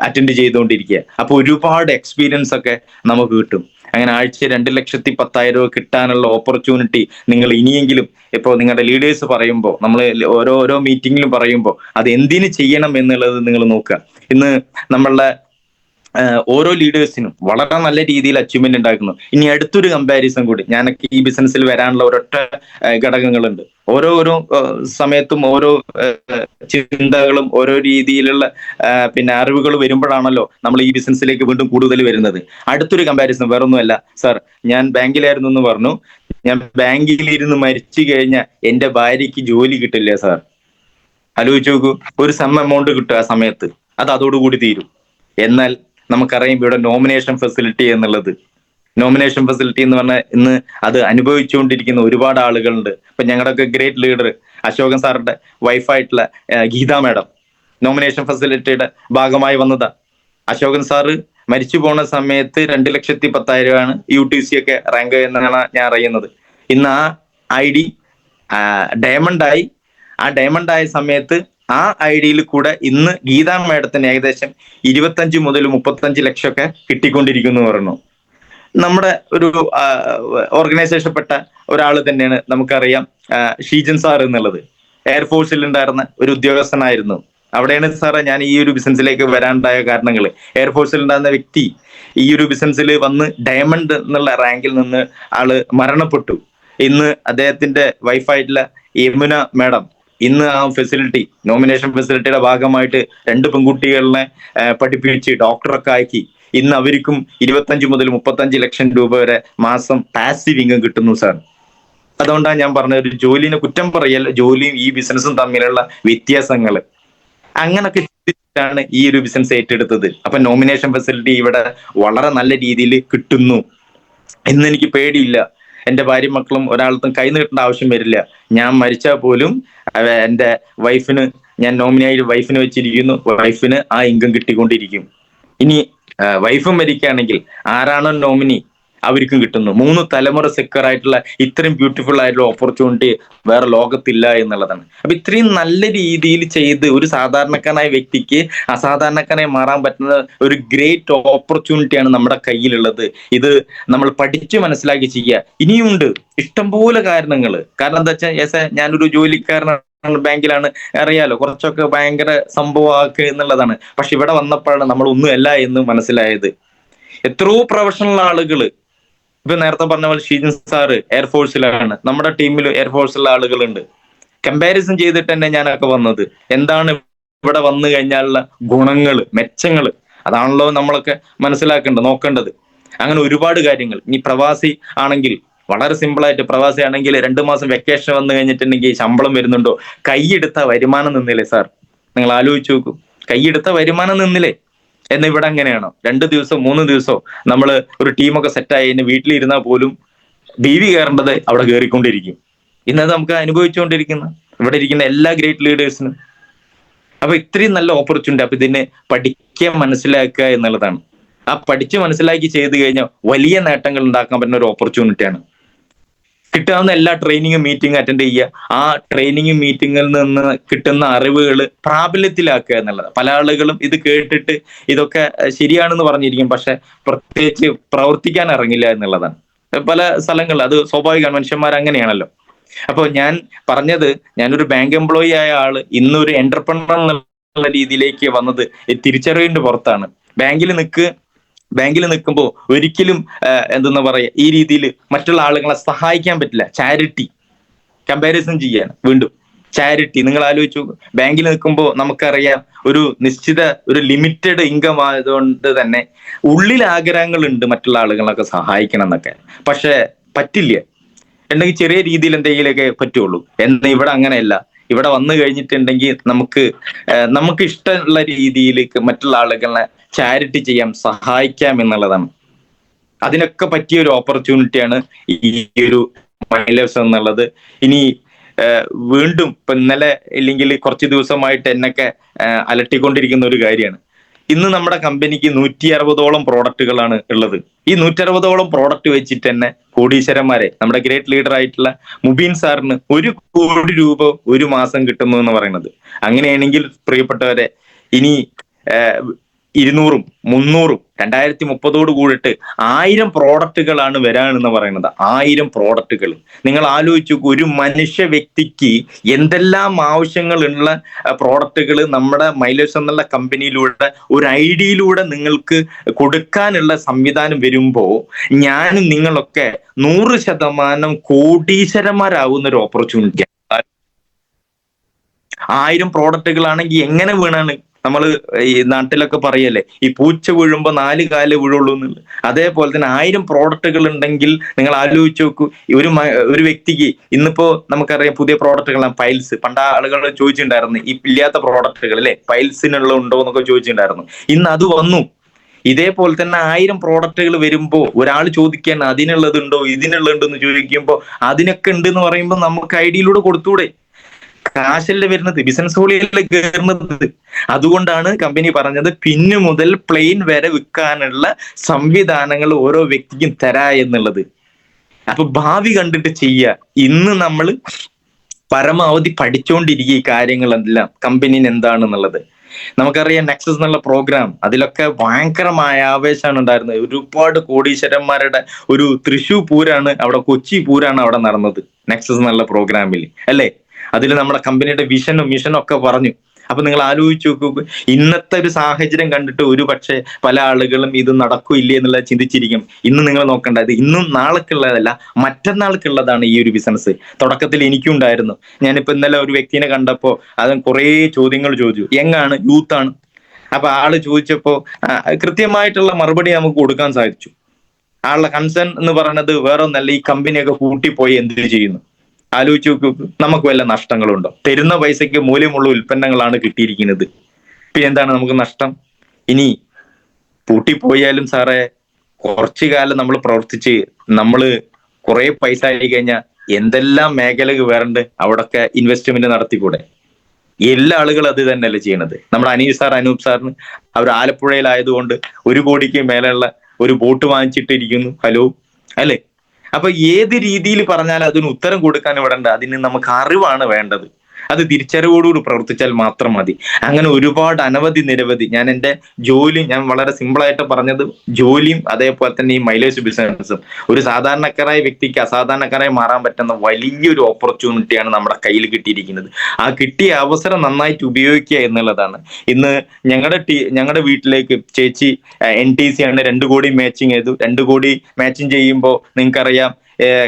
അറ്റൻഡ് ചെയ്തുകൊണ്ടിരിക്കുക. അപ്പൊ ഒരുപാട് എക്സ്പീരിയൻസ് ഒക്കെ നമുക്ക് കിട്ടും. അങ്ങനെ ആഴ്ച രണ്ട് ലക്ഷത്തി പത്തായിരം രൂപ കിട്ടാനുള്ള ഓപ്പർച്യൂണിറ്റി നിങ്ങൾ ഇനിയെങ്കിലും ഇപ്പോൾ നിങ്ങളുടെ ലീഡേഴ്സ് പറയുമ്പോൾ നമ്മൾ ഓരോ ഓരോ മീറ്റിങ്ങിലും പറയുമ്പോൾ അത് എന്തിനു ചെയ്യണം എന്നുള്ളത് നിങ്ങൾ നോക്കുക. ഇന്ന് നമ്മളുടെ ഓരോ ലീഡേഴ്സിനും വളരെ നല്ല രീതിയിൽ അച്ചീവ്മെന്റ് ഉണ്ടാക്കുന്നു. ഇനി അടുത്തൊരു കമ്പാരിസൺ കൂടി. ഞാനൊക്കെ ഈ ബിസിനസ്സിൽ വരാനുള്ള ഒരൊറ്റ ഘടകങ്ങളുണ്ട്. ഓരോ ഓരോ സമയത്തും ഓരോ ചിന്തകളും ഓരോ രീതിയിലുള്ള പിന്നെ അറിവുകൾ വരുമ്പോഴാണല്ലോ നമ്മൾ ഈ ബിസിനസ്സിലേക്ക് വീണ്ടും കൂടുതൽ വരുന്നത്. അടുത്തൊരു കമ്പാരിസൺ വേറൊന്നുമല്ല. സാർ ഞാൻ ബാങ്കിലായിരുന്നു എന്ന് പറഞ്ഞു. ഞാൻ ബാങ്കിലിരുന്ന് മരിച്ചു കഴിഞ്ഞ എന്റെ ഭാര്യയ്ക്ക് ജോലി കിട്ടില്ല സാർ ആലോചിച്ച് നോക്കൂ. ഒരു സം എമൗണ്ട് കിട്ടും ആ സമയത്ത്. അത് അതോടുകൂടി തീരും. എന്നാൽ നമുക്കറിയാം ഇവിടെ നോമിനേഷൻ ഫെസിലിറ്റി എന്നുള്ളത്. നോമിനേഷൻ ഫെസിലിറ്റി എന്ന് പറഞ്ഞാൽ ഇന്ന് അത് അനുഭവിച്ചുകൊണ്ടിരിക്കുന്ന ഒരുപാട് ആളുകളുണ്ട്. ഇപ്പൊ ഞങ്ങളുടെയൊക്കെ ഗ്രേറ്റ് ലീഡർ അശോകൻ സാറിന്റെ വൈഫായിട്ടുള്ള ഗീത മാഡം നോമിനേഷൻ ഫെസിലിറ്റിയുടെ ഭാഗമായി വന്നതാ. അശോകൻ സാറ് മരിച്ചു പോണ സമയത്ത് രണ്ട് ലക്ഷത്തി പത്തായിരമാണ് യു ടി സി ഒക്കെ റാങ്ക് എന്നാണ് ഞാൻ അറിയുന്നത്. ഇന്ന് ആ ഐ ഡി ഡയമണ്ട് ആയി ആ ഡയമണ്ട് ആയ സമയത്ത് ആ ഐ ഡിയിൽ കൂടെ ഇന്ന് ഗീതാ മേഡത്തിന് ഏകദേശം ഇരുപത്തഞ്ച് മുതൽ മുപ്പത്തഞ്ച് ലക്ഷം ഒക്കെ കിട്ടിക്കൊണ്ടിരിക്കുന്നു പറഞ്ഞു നമ്മുടെ ഒരു ഓർഗനൈസേഷൻപ്പെട്ട ഒരാൾ തന്നെയാണ് നമുക്കറിയാം ഷീജൻ സാർ എന്നുള്ളത്. എയർഫോഴ്സിൽ ഉണ്ടായിരുന്ന ഒരു ഉദ്യോഗസ്ഥനായിരുന്നു. അവിടെയാണ് സാറേ ഞാൻ ഈ ഒരു ബിസിനസ്സിലേക്ക് വരാനുണ്ടായ കാരണങ്ങൾ എയർഫോഴ്സിൽ ഉണ്ടായിരുന്ന വ്യക്തി ഈ ഒരു ബിസിനസ്സിൽ വന്ന് ഡയമണ്ട് എന്നുള്ള റാങ്കിൽ നിന്ന് ആൾ മരണപ്പെട്ടു. ഇന്ന് അദ്ദേഹത്തിന്റെ വൈഫായിട്ടുള്ള യമുന മാഡം ഇന്ന് ആ ഫെസിലിറ്റി നോമിനേഷൻ ഫെസിലിറ്റിയുടെ ഭാഗമായിട്ട് രണ്ട് പെൺകുട്ടികളെ പഠിപ്പിച്ച് ഡോക്ടറൊക്കെ ആക്കി. ഇന്ന് അവർക്കും ഇരുപത്തഞ്ച് മുതൽ മുപ്പത്തഞ്ച് ലക്ഷം രൂപ വരെ മാസം പാസീവ് ഇൻകം കിട്ടുന്നു സാർ അതുകൊണ്ടാണ് ഞാൻ പറഞ്ഞത് ഒരു ജോലിനെ കുറ്റം പറയൽ ജോലിയും ഈ ബിസിനസ്സും തമ്മിലുള്ള വ്യത്യാസങ്ങൾ അങ്ങനൊക്കെ ചിന്തിച്ചിട്ടാണ് ഈ ഒരു ബിസിനസ് ഏറ്റെടുത്തത്. അപ്പൊ നോമിനേഷൻ ഫെസിലിറ്റി ഇവിടെ വളരെ നല്ല രീതിയിൽ കിട്ടുന്നു. ഇന്ന് എനിക്ക് പേടിയില്ല. എന്റെ ഭാര്യ മക്കളും ഒരാൾക്കും കൈ നീട്ടേണ്ട ആവശ്യം വരില്ല. ഞാൻ മരിച്ചാൽ പോലും എന്റെ വൈഫിന് ഞാൻ നോമിനായി വൈഫിന് വെച്ചിരിക്കുന്നു. വൈഫിന് ആ ഇൻകം കിട്ടിക്കൊണ്ടിരിക്കും. ഇനി വൈഫ് മരിക്കുകയാണെങ്കിൽ ആരാണോ നോമിനി അവർക്കും കിട്ടുന്നു. മൂന്ന് തലമുറ സെക്യൂർ ആയിട്ടുള്ള ഇത്രയും ബ്യൂട്ടിഫുൾ ആയിട്ടുള്ള ഓപ്പർച്യൂണിറ്റി വേറെ ലോകത്തില്ല എന്നുള്ളതാണ്. അപ്പൊ ഇത്രയും നല്ല രീതിയിൽ ചെയ്ത് ഒരു സാധാരണക്കാരനായ വ്യക്തിക്ക് അസാധാരണക്കാരനായി മാറാൻ പറ്റുന്ന ഒരു ഗ്രേറ്റ് ഓപ്പർച്യൂണിറ്റിയാണ് നമ്മുടെ കയ്യിലുള്ളത്. ഇത് നമ്മൾ പഠിച്ച് മനസ്സിലാക്കി ചെയ്യുക. ഇനിയുണ്ട് ഇഷ്ടംപോലെ കാരണങ്ങൾ. കാരണം എന്താ വെച്ചാൽ യെസ് ഞാനൊരു ജോലിക്കാരനാണ് ബാങ്കിലാണ്. അറിയാലോ കുറച്ചൊക്കെ ഭയങ്കര സംഭവമാക്കുക എന്നുള്ളതാണ്. പക്ഷെ ഇവിടെ വന്നപ്പോഴാണ് നമ്മൾ ഒന്നും അല്ല എന്ന് മനസ്സിലായത്. എത്രയോ പ്രൊഫഷണൽ ആളുകൾ ഇപ്പൊ നേരത്തെ പറഞ്ഞ പോലെ ഷീജൻ സാറ് എയർഫോഴ്സിലാണ് നമ്മുടെ ടീമിൽ എയർഫോഴ്സിലുള്ള ആളുകളുണ്ട്. കമ്പാരിസൺ ചെയ്തിട്ട് തന്നെ ഞാനൊക്കെ വന്നത്. എന്താണ് ഇവിടെ വന്നു കഴിഞ്ഞാലുള്ള ഗുണങ്ങൾ മെച്ചങ്ങൾ അതാണല്ലോ നമ്മളൊക്കെ മനസ്സിലാക്കേണ്ടത് നോക്കേണ്ടത്. അങ്ങനെ ഒരുപാട് കാര്യങ്ങൾ. ഇനി പ്രവാസി ആണെങ്കിൽ വളരെ സിമ്പിൾ ആയിട്ട് പ്രവാസി ആണെങ്കിൽ രണ്ടു മാസം വെക്കേഷൻ വന്നു കഴിഞ്ഞിട്ടുണ്ടെങ്കിൽ ശമ്പളം വരുന്നുണ്ടോ? കൈയെടുത്ത വരുമാനം നിന്നില്ലേ സാർ? നിങ്ങൾ ആലോചിച്ച് നോക്കൂ. കൈയെടുത്ത വരുമാനം നിന്നില്ലേ? എന്ന് ഇവിടെ അങ്ങനെയാണോ. രണ്ട് ദിവസം മൂന്ന് ദിവസം നമ്മൾ ഒരു ടീമൊക്കെ സെറ്റായി കഴിഞ്ഞ് വീട്ടിലിരുന്നാൽ പോലും ബീവി കയറേണ്ടത് അവിടെ കയറിക്കൊണ്ടിരിക്കും. ഇന്നത് നമുക്ക് അനുഭവിച്ചുകൊണ്ടിരിക്കുന്ന. ഇവിടെ ഇരിക്കുന്ന എല്ലാ ഗ്രേറ്റ് ലീഡേഴ്സിനും അപ്പൊ ഇത്രയും നല്ല ഓപ്പർച്യൂണിറ്റി അപ്പൊ ഇതിനെ പഠിക്കാൻ മനസ്സിലാക്കുക എന്നുള്ളതാണ്. ആ പഠിച്ച് മനസ്സിലാക്കി ചെയ്തു കഴിഞ്ഞാൽ വലിയ നേട്ടങ്ങൾ ഉണ്ടാക്കാൻ പറ്റുന്ന ഒരു ഓപ്പർച്യൂണിറ്റിയാണ് കിട്ടാവുന്ന എല്ലാ ട്രെയിനിങ് മീറ്റിംഗ് അറ്റൻഡ് ചെയ്യുക. ആ ട്രെയിനിങ് മീറ്റിംഗിൽ നിന്ന് കിട്ടുന്ന അറിവുകൾ പ്രാബല്യത്തിലാക്കുക എന്നുള്ളത് പല ആളുകളും ഇത് കേട്ടിട്ട് ഇതൊക്കെ ശരിയാണെന്ന് പറഞ്ഞിരിക്കും. പക്ഷെ പ്രത്യേകിച്ച് പ്രവർത്തിക്കാൻ ഇറങ്ങില്ല എന്നുള്ളതാണ്. പല സ്ഥലങ്ങളിൽ അത് സ്വാഭാവികമാണ് മനുഷ്യന്മാർ അങ്ങനെയാണല്ലോ. അപ്പോൾ ഞാൻ പറഞ്ഞത് ഞാനൊരു ബാങ്ക് എംപ്ലോയി ആയ ആൾ ഇന്നൊരു എന്റർപ്രണർ എന്നുള്ള രീതിയിലേക്ക് വന്നത് തിരിച്ചറിവിന്റെ പുറത്താണ്. ബാങ്കിൽ നിൽക്ക് ബാങ്കിൽ നിൽക്കുമ്പോൾ ഒരിക്കലും എന്തെന്ന് പറയാ ഈ രീതിയിൽ മറ്റുള്ള ആളുകളെ സഹായിക്കാൻ പറ്റില്ല. ചാരിറ്റി കമ്പാരിസൺ ചെയ്യാണ്. വീണ്ടും. ചാരിറ്റി നിങ്ങൾ ആലോചിച്ചു ബാങ്കിൽ നിൽക്കുമ്പോൾ നമുക്കറിയാം ഒരു നിശ്ചിത ഒരു ലിമിറ്റഡ് ഇൻകം ആയതുകൊണ്ട് തന്നെ ഉള്ളിൽ ആഗ്രഹങ്ങളുണ്ട് മറ്റുള്ള ആളുകളൊക്കെ സഹായിക്കണം എന്നൊക്കെ. പക്ഷെ പറ്റില്ല. ഉണ്ടെങ്കിൽ ചെറിയ രീതിയിൽ എന്തെങ്കിലുമൊക്കെ പറ്റുള്ളൂ. എന്നാൽ ഇവിടെ അങ്ങനെയല്ല. ഇവിടെ വന്നു കഴിഞ്ഞിട്ടുണ്ടെങ്കിൽ നമുക്ക് നമുക്ക് ഇഷ്ടമുള്ള രീതിയിലേക്ക് മറ്റുള്ള ആളുകളെ ചാരിറ്റി ചെയ്യാം സഹായിക്കാം എന്നുള്ളതാണ്. അതിനൊക്കെ പറ്റിയ ഒരു ഓപ്പർച്യൂണിറ്റിയാണ് ഈ ഒരു മൈലേഴ്സ് എന്നുള്ളത്. ഇനി വീണ്ടും ഇപ്പൊ ഇന്നലെ ഇല്ലെങ്കിൽ കുറച്ച് ദിവസമായിട്ട് എന്നൊക്കെ അലട്ടിക്കൊണ്ടിരിക്കുന്ന ഒരു കാര്യമാണ്. ഇന്ന് നമ്മുടെ കമ്പനിക്ക് നൂറ്റി അറുപതോളം പ്രോഡക്റ്റുകളാണ് ഉള്ളത്. ഈ നൂറ്റി അറുപതോളം പ്രോഡക്റ്റ് വെച്ചിട്ട് തന്നെ കോടീശ്വരന്മാരെ നമ്മുടെ ഗ്രേറ്റ് ലീഡർ ആയിട്ടുള്ള മുബീൻ സാറിന് ഒരു കോടി രൂപ ഒരു മാസം കിട്ടുന്നു എന്ന് പറയുന്നത്. അങ്ങനെയാണെങ്കിൽ പ്രിയപ്പെട്ടവരെ ഇനി ഇരുന്നൂറും മുന്നൂറും രണ്ടായിരത്തി മുപ്പതോട് കൂടിയിട്ട് ആയിരം പ്രോഡക്റ്റുകളാണ് വരാനെന്ന് പറയുന്നത്. ആയിരം പ്രോഡക്റ്റുകൾ. നിങ്ങൾ ആലോചിച്ചു ഒരു മനുഷ്യ വ്യക്തിക്ക് എന്തെല്ലാം ആവശ്യങ്ങളുള്ള പ്രോഡക്റ്റുകൾ നമ്മുടെ മൈലേഴ്സ് എന്നുള്ള കമ്പനിയിലൂടെ ഒരു ഐഡിയയിലൂടെ നിങ്ങൾക്ക് കൊടുക്കാനുള്ള സംവിധാനം വരുമ്പോൾ ഞാനും നിങ്ങളൊക്കെ നൂറ് ശതമാനം കോടീശ്വരന്മാരാവുന്ന ഒരു ഓപ്പർച്യൂണിറ്റി ആയിരം പ്രോഡക്റ്റുകളാണെങ്കിൽ എങ്ങനെ വീണാണ് നമ്മൾ ഈ നാട്ടിലൊക്കെ പറയല്ലേ ഈ പൂച്ച വീഴുമ്പോൾ നാല് കാൽ വീഴുള്ളൂ എന്നുള്ളത് അതേപോലെ തന്നെ ആയിരം പ്രോഡക്റ്റുകൾ ഉണ്ടെങ്കിൽ നിങ്ങൾ ആലോചിച്ച് നോക്കൂ ഒരു ഒരു വ്യക്തിക്ക് ഇന്നിപ്പോ നമുക്കറിയാം പുതിയ പ്രോഡക്റ്റുകളാണ് പൈൽസ് പണ്ട ആളുകൾ ചോദിച്ചിട്ടുണ്ടായിരുന്നു ഈ ഇല്ലാത്ത പ്രോഡക്റ്റുകൾ അല്ലെ പൈൽസിനുള്ള ഉണ്ടോ എന്നൊക്കെ ചോദിച്ചിട്ടുണ്ടായിരുന്നു. ഇന്ന് അത് വന്നു. ഇതേപോലെ തന്നെ ആയിരം പ്രോഡക്റ്റുകൾ വരുമ്പോൾ ഒരാൾ ചോദിക്കാൻ അതിനുള്ളതുണ്ടോ ഇതിനുള്ളതുണ്ടോ എന്ന് ചോദിക്കുമ്പോൾ അതിനൊക്കെ ഉണ്ട് എന്ന് പറയുമ്പോൾ നമുക്ക് ഐഡിയിലൂടെ കൊടുത്തൂടെ. കാശല്ലേ വരുന്നത് ബിസിനസ് ഹോളിയല്ലേ കയറുന്നത് അതുകൊണ്ടാണ് കമ്പനി പറഞ്ഞത് പിന്നു മുതൽ പ്ലെയിൻ വരെ വിൽക്കാനുള്ള സംവിധാനങ്ങൾ ഓരോ വ്യക്തിക്കും തരാ എന്നുള്ളത്. അപ്പൊ ഭാവി കണ്ടിട്ട് ചെയ്യുക ഇന്ന് നമ്മൾ പരമാവധി പഠിച്ചുകൊണ്ടിരിക്കുക ഈ കാര്യങ്ങളെല്ലാം കമ്പനിന് എന്താണെന്നുള്ളത്. നമുക്കറിയാം നെക്സസ് എന്നുള്ള പ്രോഗ്രാം അതിലൊക്കെ ഭയങ്കരമായ ആവേശമാണ് ഉണ്ടായിരുന്നത്. ഒരുപാട് കോടീശ്വരന്മാരുടെ ഒരു തൃശൂർ പൂരാണ് അവിടെ കൊച്ചി പൂരാണ് അവിടെ നടന്നത് നെക്സസ് എന്നുള്ള പ്രോഗ്രാമിൽ അല്ലേ? അതിൽ നമ്മുടെ കമ്പനിയുടെ വിഷനും മിഷനും ഒക്കെ പറഞ്ഞു. അപ്പൊ നിങ്ങൾ ആലോചിച്ച് നോക്കൂ ഇന്നത്തെ ഒരു സാഹചര്യം കണ്ടിട്ട് ഒരു പക്ഷേ പല ആളുകളും ഇത് നടക്കില്ല എന്നുള്ളത് ചിന്തിച്ചിരിക്കും. ഇന്ന് നിങ്ങൾ നോക്കേണ്ട ഇത് ഇന്നും നാളേക്കുള്ളതല്ല മറ്റന്നാൾക്കുള്ളതാണ് ഈ ഒരു ബിസിനസ് തുടക്കത്തിൽ എനിക്കും ഉണ്ടായിരുന്നു. ഞാനിപ്പോ ഇന്നലെ ഒരു വ്യക്തിനെ കണ്ടപ്പോൾ അത് കുറേ ചോദ്യങ്ങൾ ചോദിച്ചു. എങ്ങാണ്? യൂത്താണ്? അപ്പൊ ആൾ ചോദിച്ചപ്പോ കൃത്യമായിട്ടുള്ള മറുപടി നമുക്ക് കൊടുക്കാൻ സാധിച്ചു. ആളുടെ കൺസേൺ എന്ന് പറയുന്നത് വേറെ ഒന്നല്ല ഈ കമ്പനിയൊക്കെ കൂട്ടിപ്പോയി എന്ത് ചെയ്യുന്നു? ആലോചിച്ച് നോക്കൂ. നമുക്ക് വല്ല നഷ്ടങ്ങളുണ്ടോ? തരുന്ന പൈസയ്ക്ക് മൂല്യമുള്ള ഉൽപ്പന്നങ്ങളാണ് കിട്ടിയിരിക്കുന്നത്. പിന്നെ എന്താണ് നമുക്ക് നഷ്ടം? ഇനി പൂട്ടിപ്പോയാലും സാറേ കുറച്ചു കാലം നമ്മൾ പ്രവർത്തിച്ച് നമ്മൾ കുറെ പൈസ ആയി കഴിഞ്ഞാൽ എന്തെല്ലാം മേഖലകൾ വേറുണ്ട് അവിടൊക്കെ ഇൻവെസ്റ്റ്മെന്റ് നടത്തിക്കൂടെ? എല്ലാ ആളുകളും അത് തന്നെയല്ലേ ചെയ്യണത്. നമ്മുടെ അനീഷ് സാർ അനൂപ് സാറിന് അവർ ആലപ്പുഴയിലായതുകൊണ്ട് ഒരു കോടിക്ക് മേലെയുള്ള ഒരു ബോട്ട് വാങ്ങിച്ചിട്ടിരിക്കുന്നു. ഹലോ? അല്ലേ? അപ്പൊ ഏത് രീതിയിൽ പറഞ്ഞാൽ അതിന് ഉത്തരം കൊടുക്കാൻ ഇവിടെ ഉണ്ട് അതിന് നമുക്ക് അറിവാണ് വേണ്ടത്. അത് തിരിച്ചറിവോടുകൂടി പ്രവർത്തിച്ചാൽ മാത്രം മതി. അങ്ങനെ ഒരുപാട് അനവധി നിരവധി ഞാൻ എന്റെ ജോലി ഞാൻ വളരെ സിമ്പിളായിട്ട് പറഞ്ഞത് ജോലിയും അതേപോലെ തന്നെ ഈ മൈലേജ് ബിസിനസ്സും ഒരു സാധാരണക്കാരായ വ്യക്തിക്ക് അസാധാരണക്കാരായി മാറാൻ പറ്റുന്ന വലിയൊരു ഓപ്പർച്യൂണിറ്റിയാണ് നമ്മുടെ കയ്യിൽ കിട്ടിയിരിക്കുന്നത്. ആ കിട്ടിയ അവസരം നന്നായിട്ട് ഉപയോഗിക്കുക എന്നുള്ളതാണ്. ഇന്ന് ഞങ്ങളുടെ ടീ ഞങ്ങളുടെ വീട്ടിലേക്ക് ചേച്ചി എൻ ടി സി ആണ് രണ്ടു കോടി മാച്ചിങ് ചെയ്തു. രണ്ടു കോടി മാച്ചിങ് ചെയ്യുമ്പോൾ നിങ്ങൾക്കറിയാം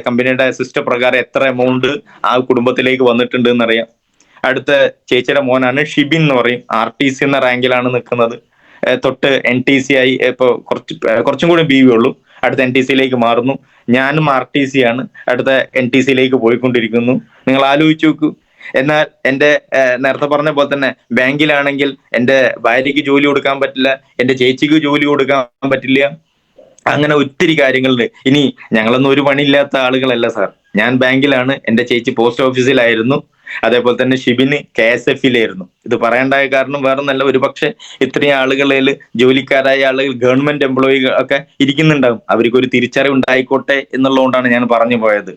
കമ്പനിയുടെ സിസ്റ്റം പ്രകാരം എത്ര എമൗണ്ട് ആ കുടുംബത്തിലേക്ക് വന്നിട്ടുണ്ട് എന്നറിയാം. അടുത്ത ചേച്ചിയുടെ മോനാണ് ഷിബിൻ എന്ന് പറയും. ആർ ടി സി എന്ന റാങ്കിലാണ് നിൽക്കുന്നത്. തൊട്ട് എൻ ടി സി ആയി ഇപ്പൊ കുറച്ച് കുറച്ചും കൂടി ബി വി ഉള്ളൂ. അടുത്ത എൻ ടി സിയിലേക്ക് മാറുന്നു. ഞാനും ആർ ടി സി ആണ്. അടുത്ത എൻ ടി സിയിലേക്ക് പോയിക്കൊണ്ടിരിക്കുന്നു. നിങ്ങൾ ആലോചിച്ച് നോക്കൂ. എന്നാൽ എന്റെ നേരത്തെ പറഞ്ഞ പോലെ തന്നെ ബാങ്കിലാണെങ്കിൽ എന്റെ ഭാര്യയ്ക്ക് ജോലി കൊടുക്കാൻ പറ്റില്ല എന്റെ ചേച്ചിക്ക് ജോലി കൊടുക്കാൻ പറ്റില്ല. അങ്ങനെ ഒത്തിരി കാര്യങ്ങളുണ്ട്. ഇനി ഞങ്ങളൊന്നും ഒരു പണിയില്ലാത്ത ആളുകളല്ല സാർ. ഞാൻ ബാങ്കിലാണ്. എന്റെ ചേച്ചി പോസ്റ്റ് ഓഫീസിലായിരുന്നു. അതേപോലെ തന്നെ ഷിബിന് കെ എസ് എഫിലായിരുന്നു ഇത് പറയേണ്ടായ കാരണം വേറെ നല്ല ഒരുപക്ഷെ ഇത്രയും ആളുകളിൽ ജോലിക്കാരായ ആളുകൾ ഗവൺമെന്റ് എംപ്ലോയി ഒക്കെ ഇരിക്കുന്നുണ്ടാകും അവർക്ക് ഒരു തിരിച്ചറിവ് ഉണ്ടായിക്കോട്ടെ എന്നുള്ളതുകൊണ്ടാണ് ഞാൻ പറഞ്ഞു പോയത്.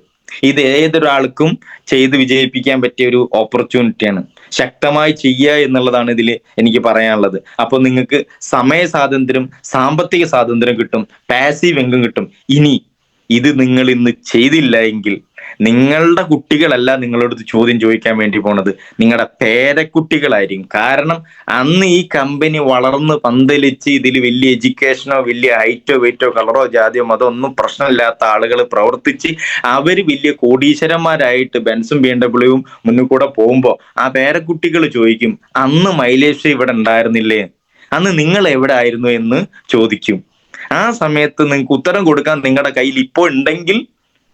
ഇത് ഏതൊരാൾക്കും ചെയ്ത് വിജയിപ്പിക്കാൻ പറ്റിയ ഒരു ഓപ്പർച്യൂണിറ്റിയാണ് ശക്തമായി ചെയ്യുക എന്നുള്ളതാണ് ഇതിൽ എനിക്ക് പറയാനുള്ളത്. അപ്പൊ നിങ്ങൾക്ക് സമയ സ്വാതന്ത്ര്യം സാമ്പത്തിക സ്വാതന്ത്ര്യം കിട്ടും പാസീവ് എങ്കും കിട്ടും. ഇനി ഇത് നിങ്ങൾ ഇന്ന് ചെയ്തില്ല എങ്കിൽ നിങ്ങളുടെ കുട്ടികളല്ല നിങ്ങളോട് ചോദ്യം ചോദിക്കാൻ വേണ്ടി പോണത്. നിങ്ങളുടെ പേരക്കുട്ടികളായിരിക്കും. കാരണം അന്ന് ഈ കമ്പനി വളർന്ന് പന്തലിച്ച് ഇതിൽ വലിയ എഡ്യൂക്കേഷനോ വലിയ ഹൈറ്റോ വെയിറ്റോ കളറോ ജാതിയോ മതോ ഒന്നും പ്രശ്നമില്ലാത്ത ആളുകൾ പ്രവർത്തിച്ച് അവർ വലിയ കോടീശ്വരന്മാരായിട്ട് ബെൻസും ബി എം ഡബ്ല്യൂവും മുന്നിൽ കൂടെ പോകുമ്പോൾ ആ പേരക്കുട്ടികൾ ചോദിക്കും അന്ന് മൈലേഷ് ഇവിടെ ഉണ്ടായിരുന്നില്ലേ? അന്ന് നിങ്ങൾ എവിടെ ആയിരുന്നു? എന്ന് ചോദിക്കും. ആ സമയത്ത് നിങ്ങൾക്ക് ഉത്തരം കൊടുക്കാൻ നിങ്ങളുടെ കയ്യിൽ ഇപ്പോൾ ഉണ്ടെങ്കിൽ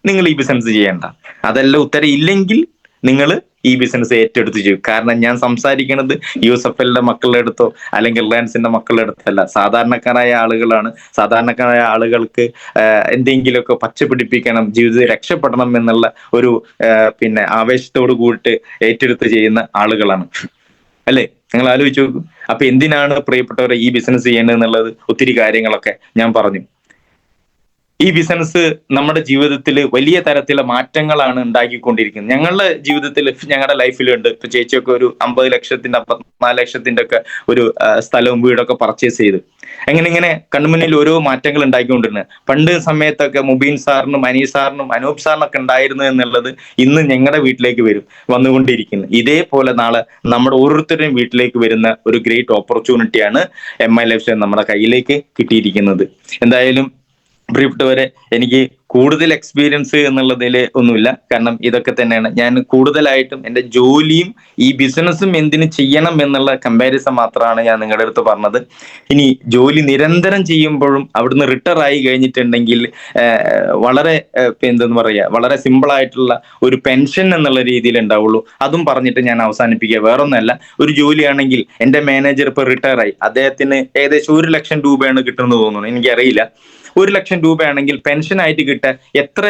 നിങ്ങൾ ഈ ബിസിനസ് ചെയ്യേണ്ട. അതല്ല ഉത്തരം ഇല്ലെങ്കിൽ നിങ്ങൾ ഈ ബിസിനസ് ഏറ്റെടുത്ത് ചെയ്യും കാരണം ഞാൻ സംസാരിക്കുന്നത് യൂസഫ് എല്ലിന്റെ മക്കളുടെ അടുത്തോ അല്ലെങ്കിൽ റിലയൻസിന്റെ മക്കളുടെ അടുത്തല്ല. സാധാരണക്കാരായ ആളുകളാണ്. സാധാരണക്കാരായ ആളുകൾക്ക് എന്തെങ്കിലുമൊക്കെ പച്ച പിടിപ്പിക്കണം ജീവിതത്തിൽ രക്ഷപ്പെടണം എന്നുള്ള ഒരു പിന്നെ ആവേശത്തോട് കൂടിയിട്ട് ഏറ്റെടുത്ത് ചെയ്യുന്ന ആളുകളാണ്. അല്ലേ? നിങ്ങൾ ആലോചിച്ച് നോക്കൂ. അപ്പൊ എന്തിനാണ് പ്രിയപ്പെട്ടവരെ ഈ ബിസിനസ് ചെയ്യേണ്ടത് എന്നുള്ളത് ഒത്തിരി കാര്യങ്ങളൊക്കെ ഞാൻ പറഞ്ഞു. ഈ ബിസിനസ് നമ്മുടെ ജീവിതത്തിൽ വലിയ തരത്തിലുള്ള മാറ്റങ്ങളാണ് ഉണ്ടാക്കിക്കൊണ്ടിരിക്കുന്നത്. ഞങ്ങളുടെ ജീവിതത്തിൽ ഞങ്ങളുടെ ലൈഫിലുണ്ട്. ഇപ്പൊ ചേച്ചിയൊക്കെ ഒരു അമ്പത് ലക്ഷത്തിന്റെ അമ്പത്തിനാല് ലക്ഷത്തിന്റെ ഒക്കെ ഒരു സ്ഥലവും വീടൊക്കെ പർച്ചേസ് ചെയ്ത്. അങ്ങനെ ഇങ്ങനെ കൺമുന്നിൽ ഓരോ മാറ്റങ്ങൾ ഉണ്ടാക്കിക്കൊണ്ടിരുന്നത് പണ്ട് സമയത്തൊക്കെ മുബീൻ സാറിനും അനീ സാറിനും അനൂപ് സാറിനൊക്കെ ഉണ്ടായിരുന്നു എന്നുള്ളത് ഇന്ന് ഞങ്ങളുടെ വീട്ടിലേക്ക് വരും വന്നുകൊണ്ടിരിക്കുന്നു. ഇതേപോലെ നാളെ നമ്മുടെ ഓരോരുത്തരുടെയും വീട്ടിലേക്ക് വരുന്ന ഒരു ഗ്രേറ്റ് ഓപ്പർച്യൂണിറ്റിയാണ് എം ഐ ലൈഫ് നമ്മുടെ കയ്യിലേക്ക് കിട്ടിയിരിക്കുന്നത്. എന്തായാലും പ്രിയപ്പെട്ടവരെ എനിക്ക് കൂടുതൽ എക്സ്പീരിയൻസ് എന്നുള്ളതിൽ ഒന്നുമില്ല. കാരണം ഇതൊക്കെ തന്നെയാണ്. ഞാൻ കൂടുതലായിട്ടും എന്റെ ജോലിയും ഈ ബിസിനസ്സും എന്തിനു ചെയ്യണം എന്നുള്ള കമ്പാരിസൺ മാത്രമാണ് ഞാൻ നിങ്ങളുടെ അടുത്ത് പറഞ്ഞത്. ഇനി ജോലി നിരന്തരം ചെയ്യുമ്പോഴും അവിടുന്ന് റിട്ടയർ ആയി കഴിഞ്ഞിട്ടുണ്ടെങ്കിൽ വളരെ എന്തെന്ന് പറയുക വളരെ സിമ്പിൾ ആയിട്ടുള്ള ഒരു പെൻഷൻ എന്നുള്ള രീതിയിൽ ഉണ്ടാവുള്ളൂ. അതും പറഞ്ഞിട്ട് ഞാൻ അവസാനിപ്പിക്കുക. വേറൊന്നല്ല ഒരു ജോലിയാണെങ്കിൽ എന്റെ മാനേജർ ഇപ്പോൾ റിട്ടയർ ആയി. അദ്ദേഹത്തിന് ഏകദേശം ഒരു ലക്ഷം രൂപയാണ് കിട്ടുന്നത് തോന്നുന്നു. എനിക്കറിയില്ല. ഒരു ലക്ഷം രൂപയാണെങ്കിൽ പെൻഷനായിട്ട് കിട്ട എത്ര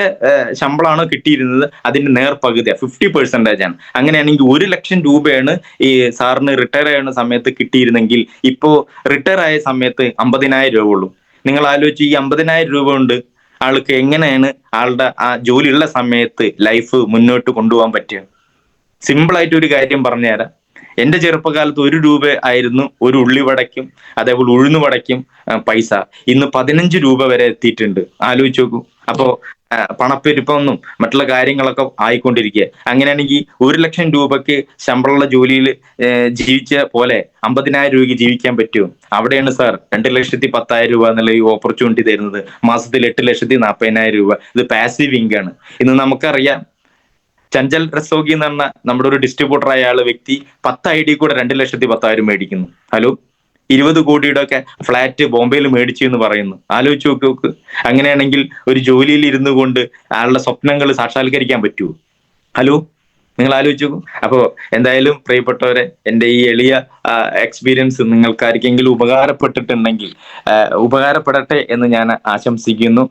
ശമ്പളമാണോ കിട്ടിയിരുന്നത് അതിന്റെ നേർ പകുതി ഫിഫ്റ്റി പെർസെന്റേജ് ആണ്. അങ്ങനെയാണെങ്കിൽ ഒരു ലക്ഷം രൂപയാണ് ഈ സാറിന് റിട്ടയർ ചെയ്യുന്ന സമയത്ത് കിട്ടിയിരുന്നെങ്കിൽ ഇപ്പോൾ റിട്ടയർ ആയ സമയത്ത് അമ്പതിനായിരം രൂപ ഉള്ളൂ. നിങ്ങൾ ആലോചിച്ച് ഈ അമ്പതിനായിരം രൂപ കൊണ്ട് ആൾക്ക് എങ്ങനെയാണ് ആളുടെ ആ ജോലിയുള്ള സമയത്ത് ലൈഫ് മുന്നോട്ട് കൊണ്ടുപോകാൻ പറ്റുക? സിമ്പിൾ ആയിട്ട് ഒരു കാര്യം പറഞ്ഞുതരാം. എന്റെ ചെറുപ്പകാലത്ത് ഒരു രൂപ ആയിരുന്നു ഒരു ഉള്ളിവടയ്ക്കും അതേപോലെ ഉഴുന്നുവടയ്ക്കും വടയ്ക്കും പൈസ. ഇന്ന് പതിനഞ്ച് രൂപ വരെ എത്തിയിട്ടുണ്ട്. ആലോചിച്ച് നോക്കൂ. അപ്പോ ആ, പണപ്പെരുപ്പമൊന്നും മറ്റുള്ള കാര്യങ്ങളൊക്കെ ആയിക്കൊണ്ടിരിക്കുക. അങ്ങനെയാണെങ്കിൽ ഒരു ലക്ഷം രൂപക്ക് ശമ്പളമുള്ള ജോലിയിൽ ജീവിച്ച പോലെ അമ്പതിനായിരം രൂപയ്ക്ക് ജീവിക്കാൻ പറ്റുമോ? അവിടെയാണ് സാർ രണ്ട് ലക്ഷത്തി പത്തായിരം രൂപ എന്നുള്ള ഈ ഓപ്പർച്യൂണിറ്റി തരുന്നത്. മാസത്തിൽ എട്ട് ലക്ഷത്തി നാൽപ്പതിനായിരം രൂപ. ഇത് പാസീവ് ഇൻകാണ് ഇന്ന് നമുക്കറിയാം ചഞ്ചൽ റസോഗി എന്ന് പറഞ്ഞ നമ്മുടെ ഒരു ഡിസ്ട്രിബ്യൂട്ടർ ആയ ആൾ വ്യക്തി പത്ത് ഐ ഡി കൂടെ രണ്ട് ലക്ഷത്തി പത്തായിരം മേടിക്കുന്നു. ഹലോ ഇരുപത് കോടിയുടെ ഒക്കെ ഫ്ലാറ്റ് ബോംബെയിൽ മേടിച്ചു എന്ന് പറയുന്നു. ആലോചിച്ച് നോക്ക് നോക്ക്. അങ്ങനെയാണെങ്കിൽ ഒരു ജോലിയിൽ ഇരുന്നു കൊണ്ട് ആളുടെ സ്വപ്നങ്ങൾ സാക്ഷാത്കരിക്കാൻ പറ്റുമോ ഹലോ നിങ്ങൾ ആലോചിച്ചു നോക്കും. അപ്പോ എന്തായാലും പ്രിയപ്പെട്ടവരെ എന്റെ ഈ എളിയ എക്സ്പീരിയൻസ് നിങ്ങൾക്ക് ആർക്കെങ്കിലും ഉപകാരപ്പെട്ടിട്ടുണ്ടെങ്കിൽ ഉപകാരപ്പെടട്ടെ എന്ന് ഞാൻ ആശംസിക്കുന്നു.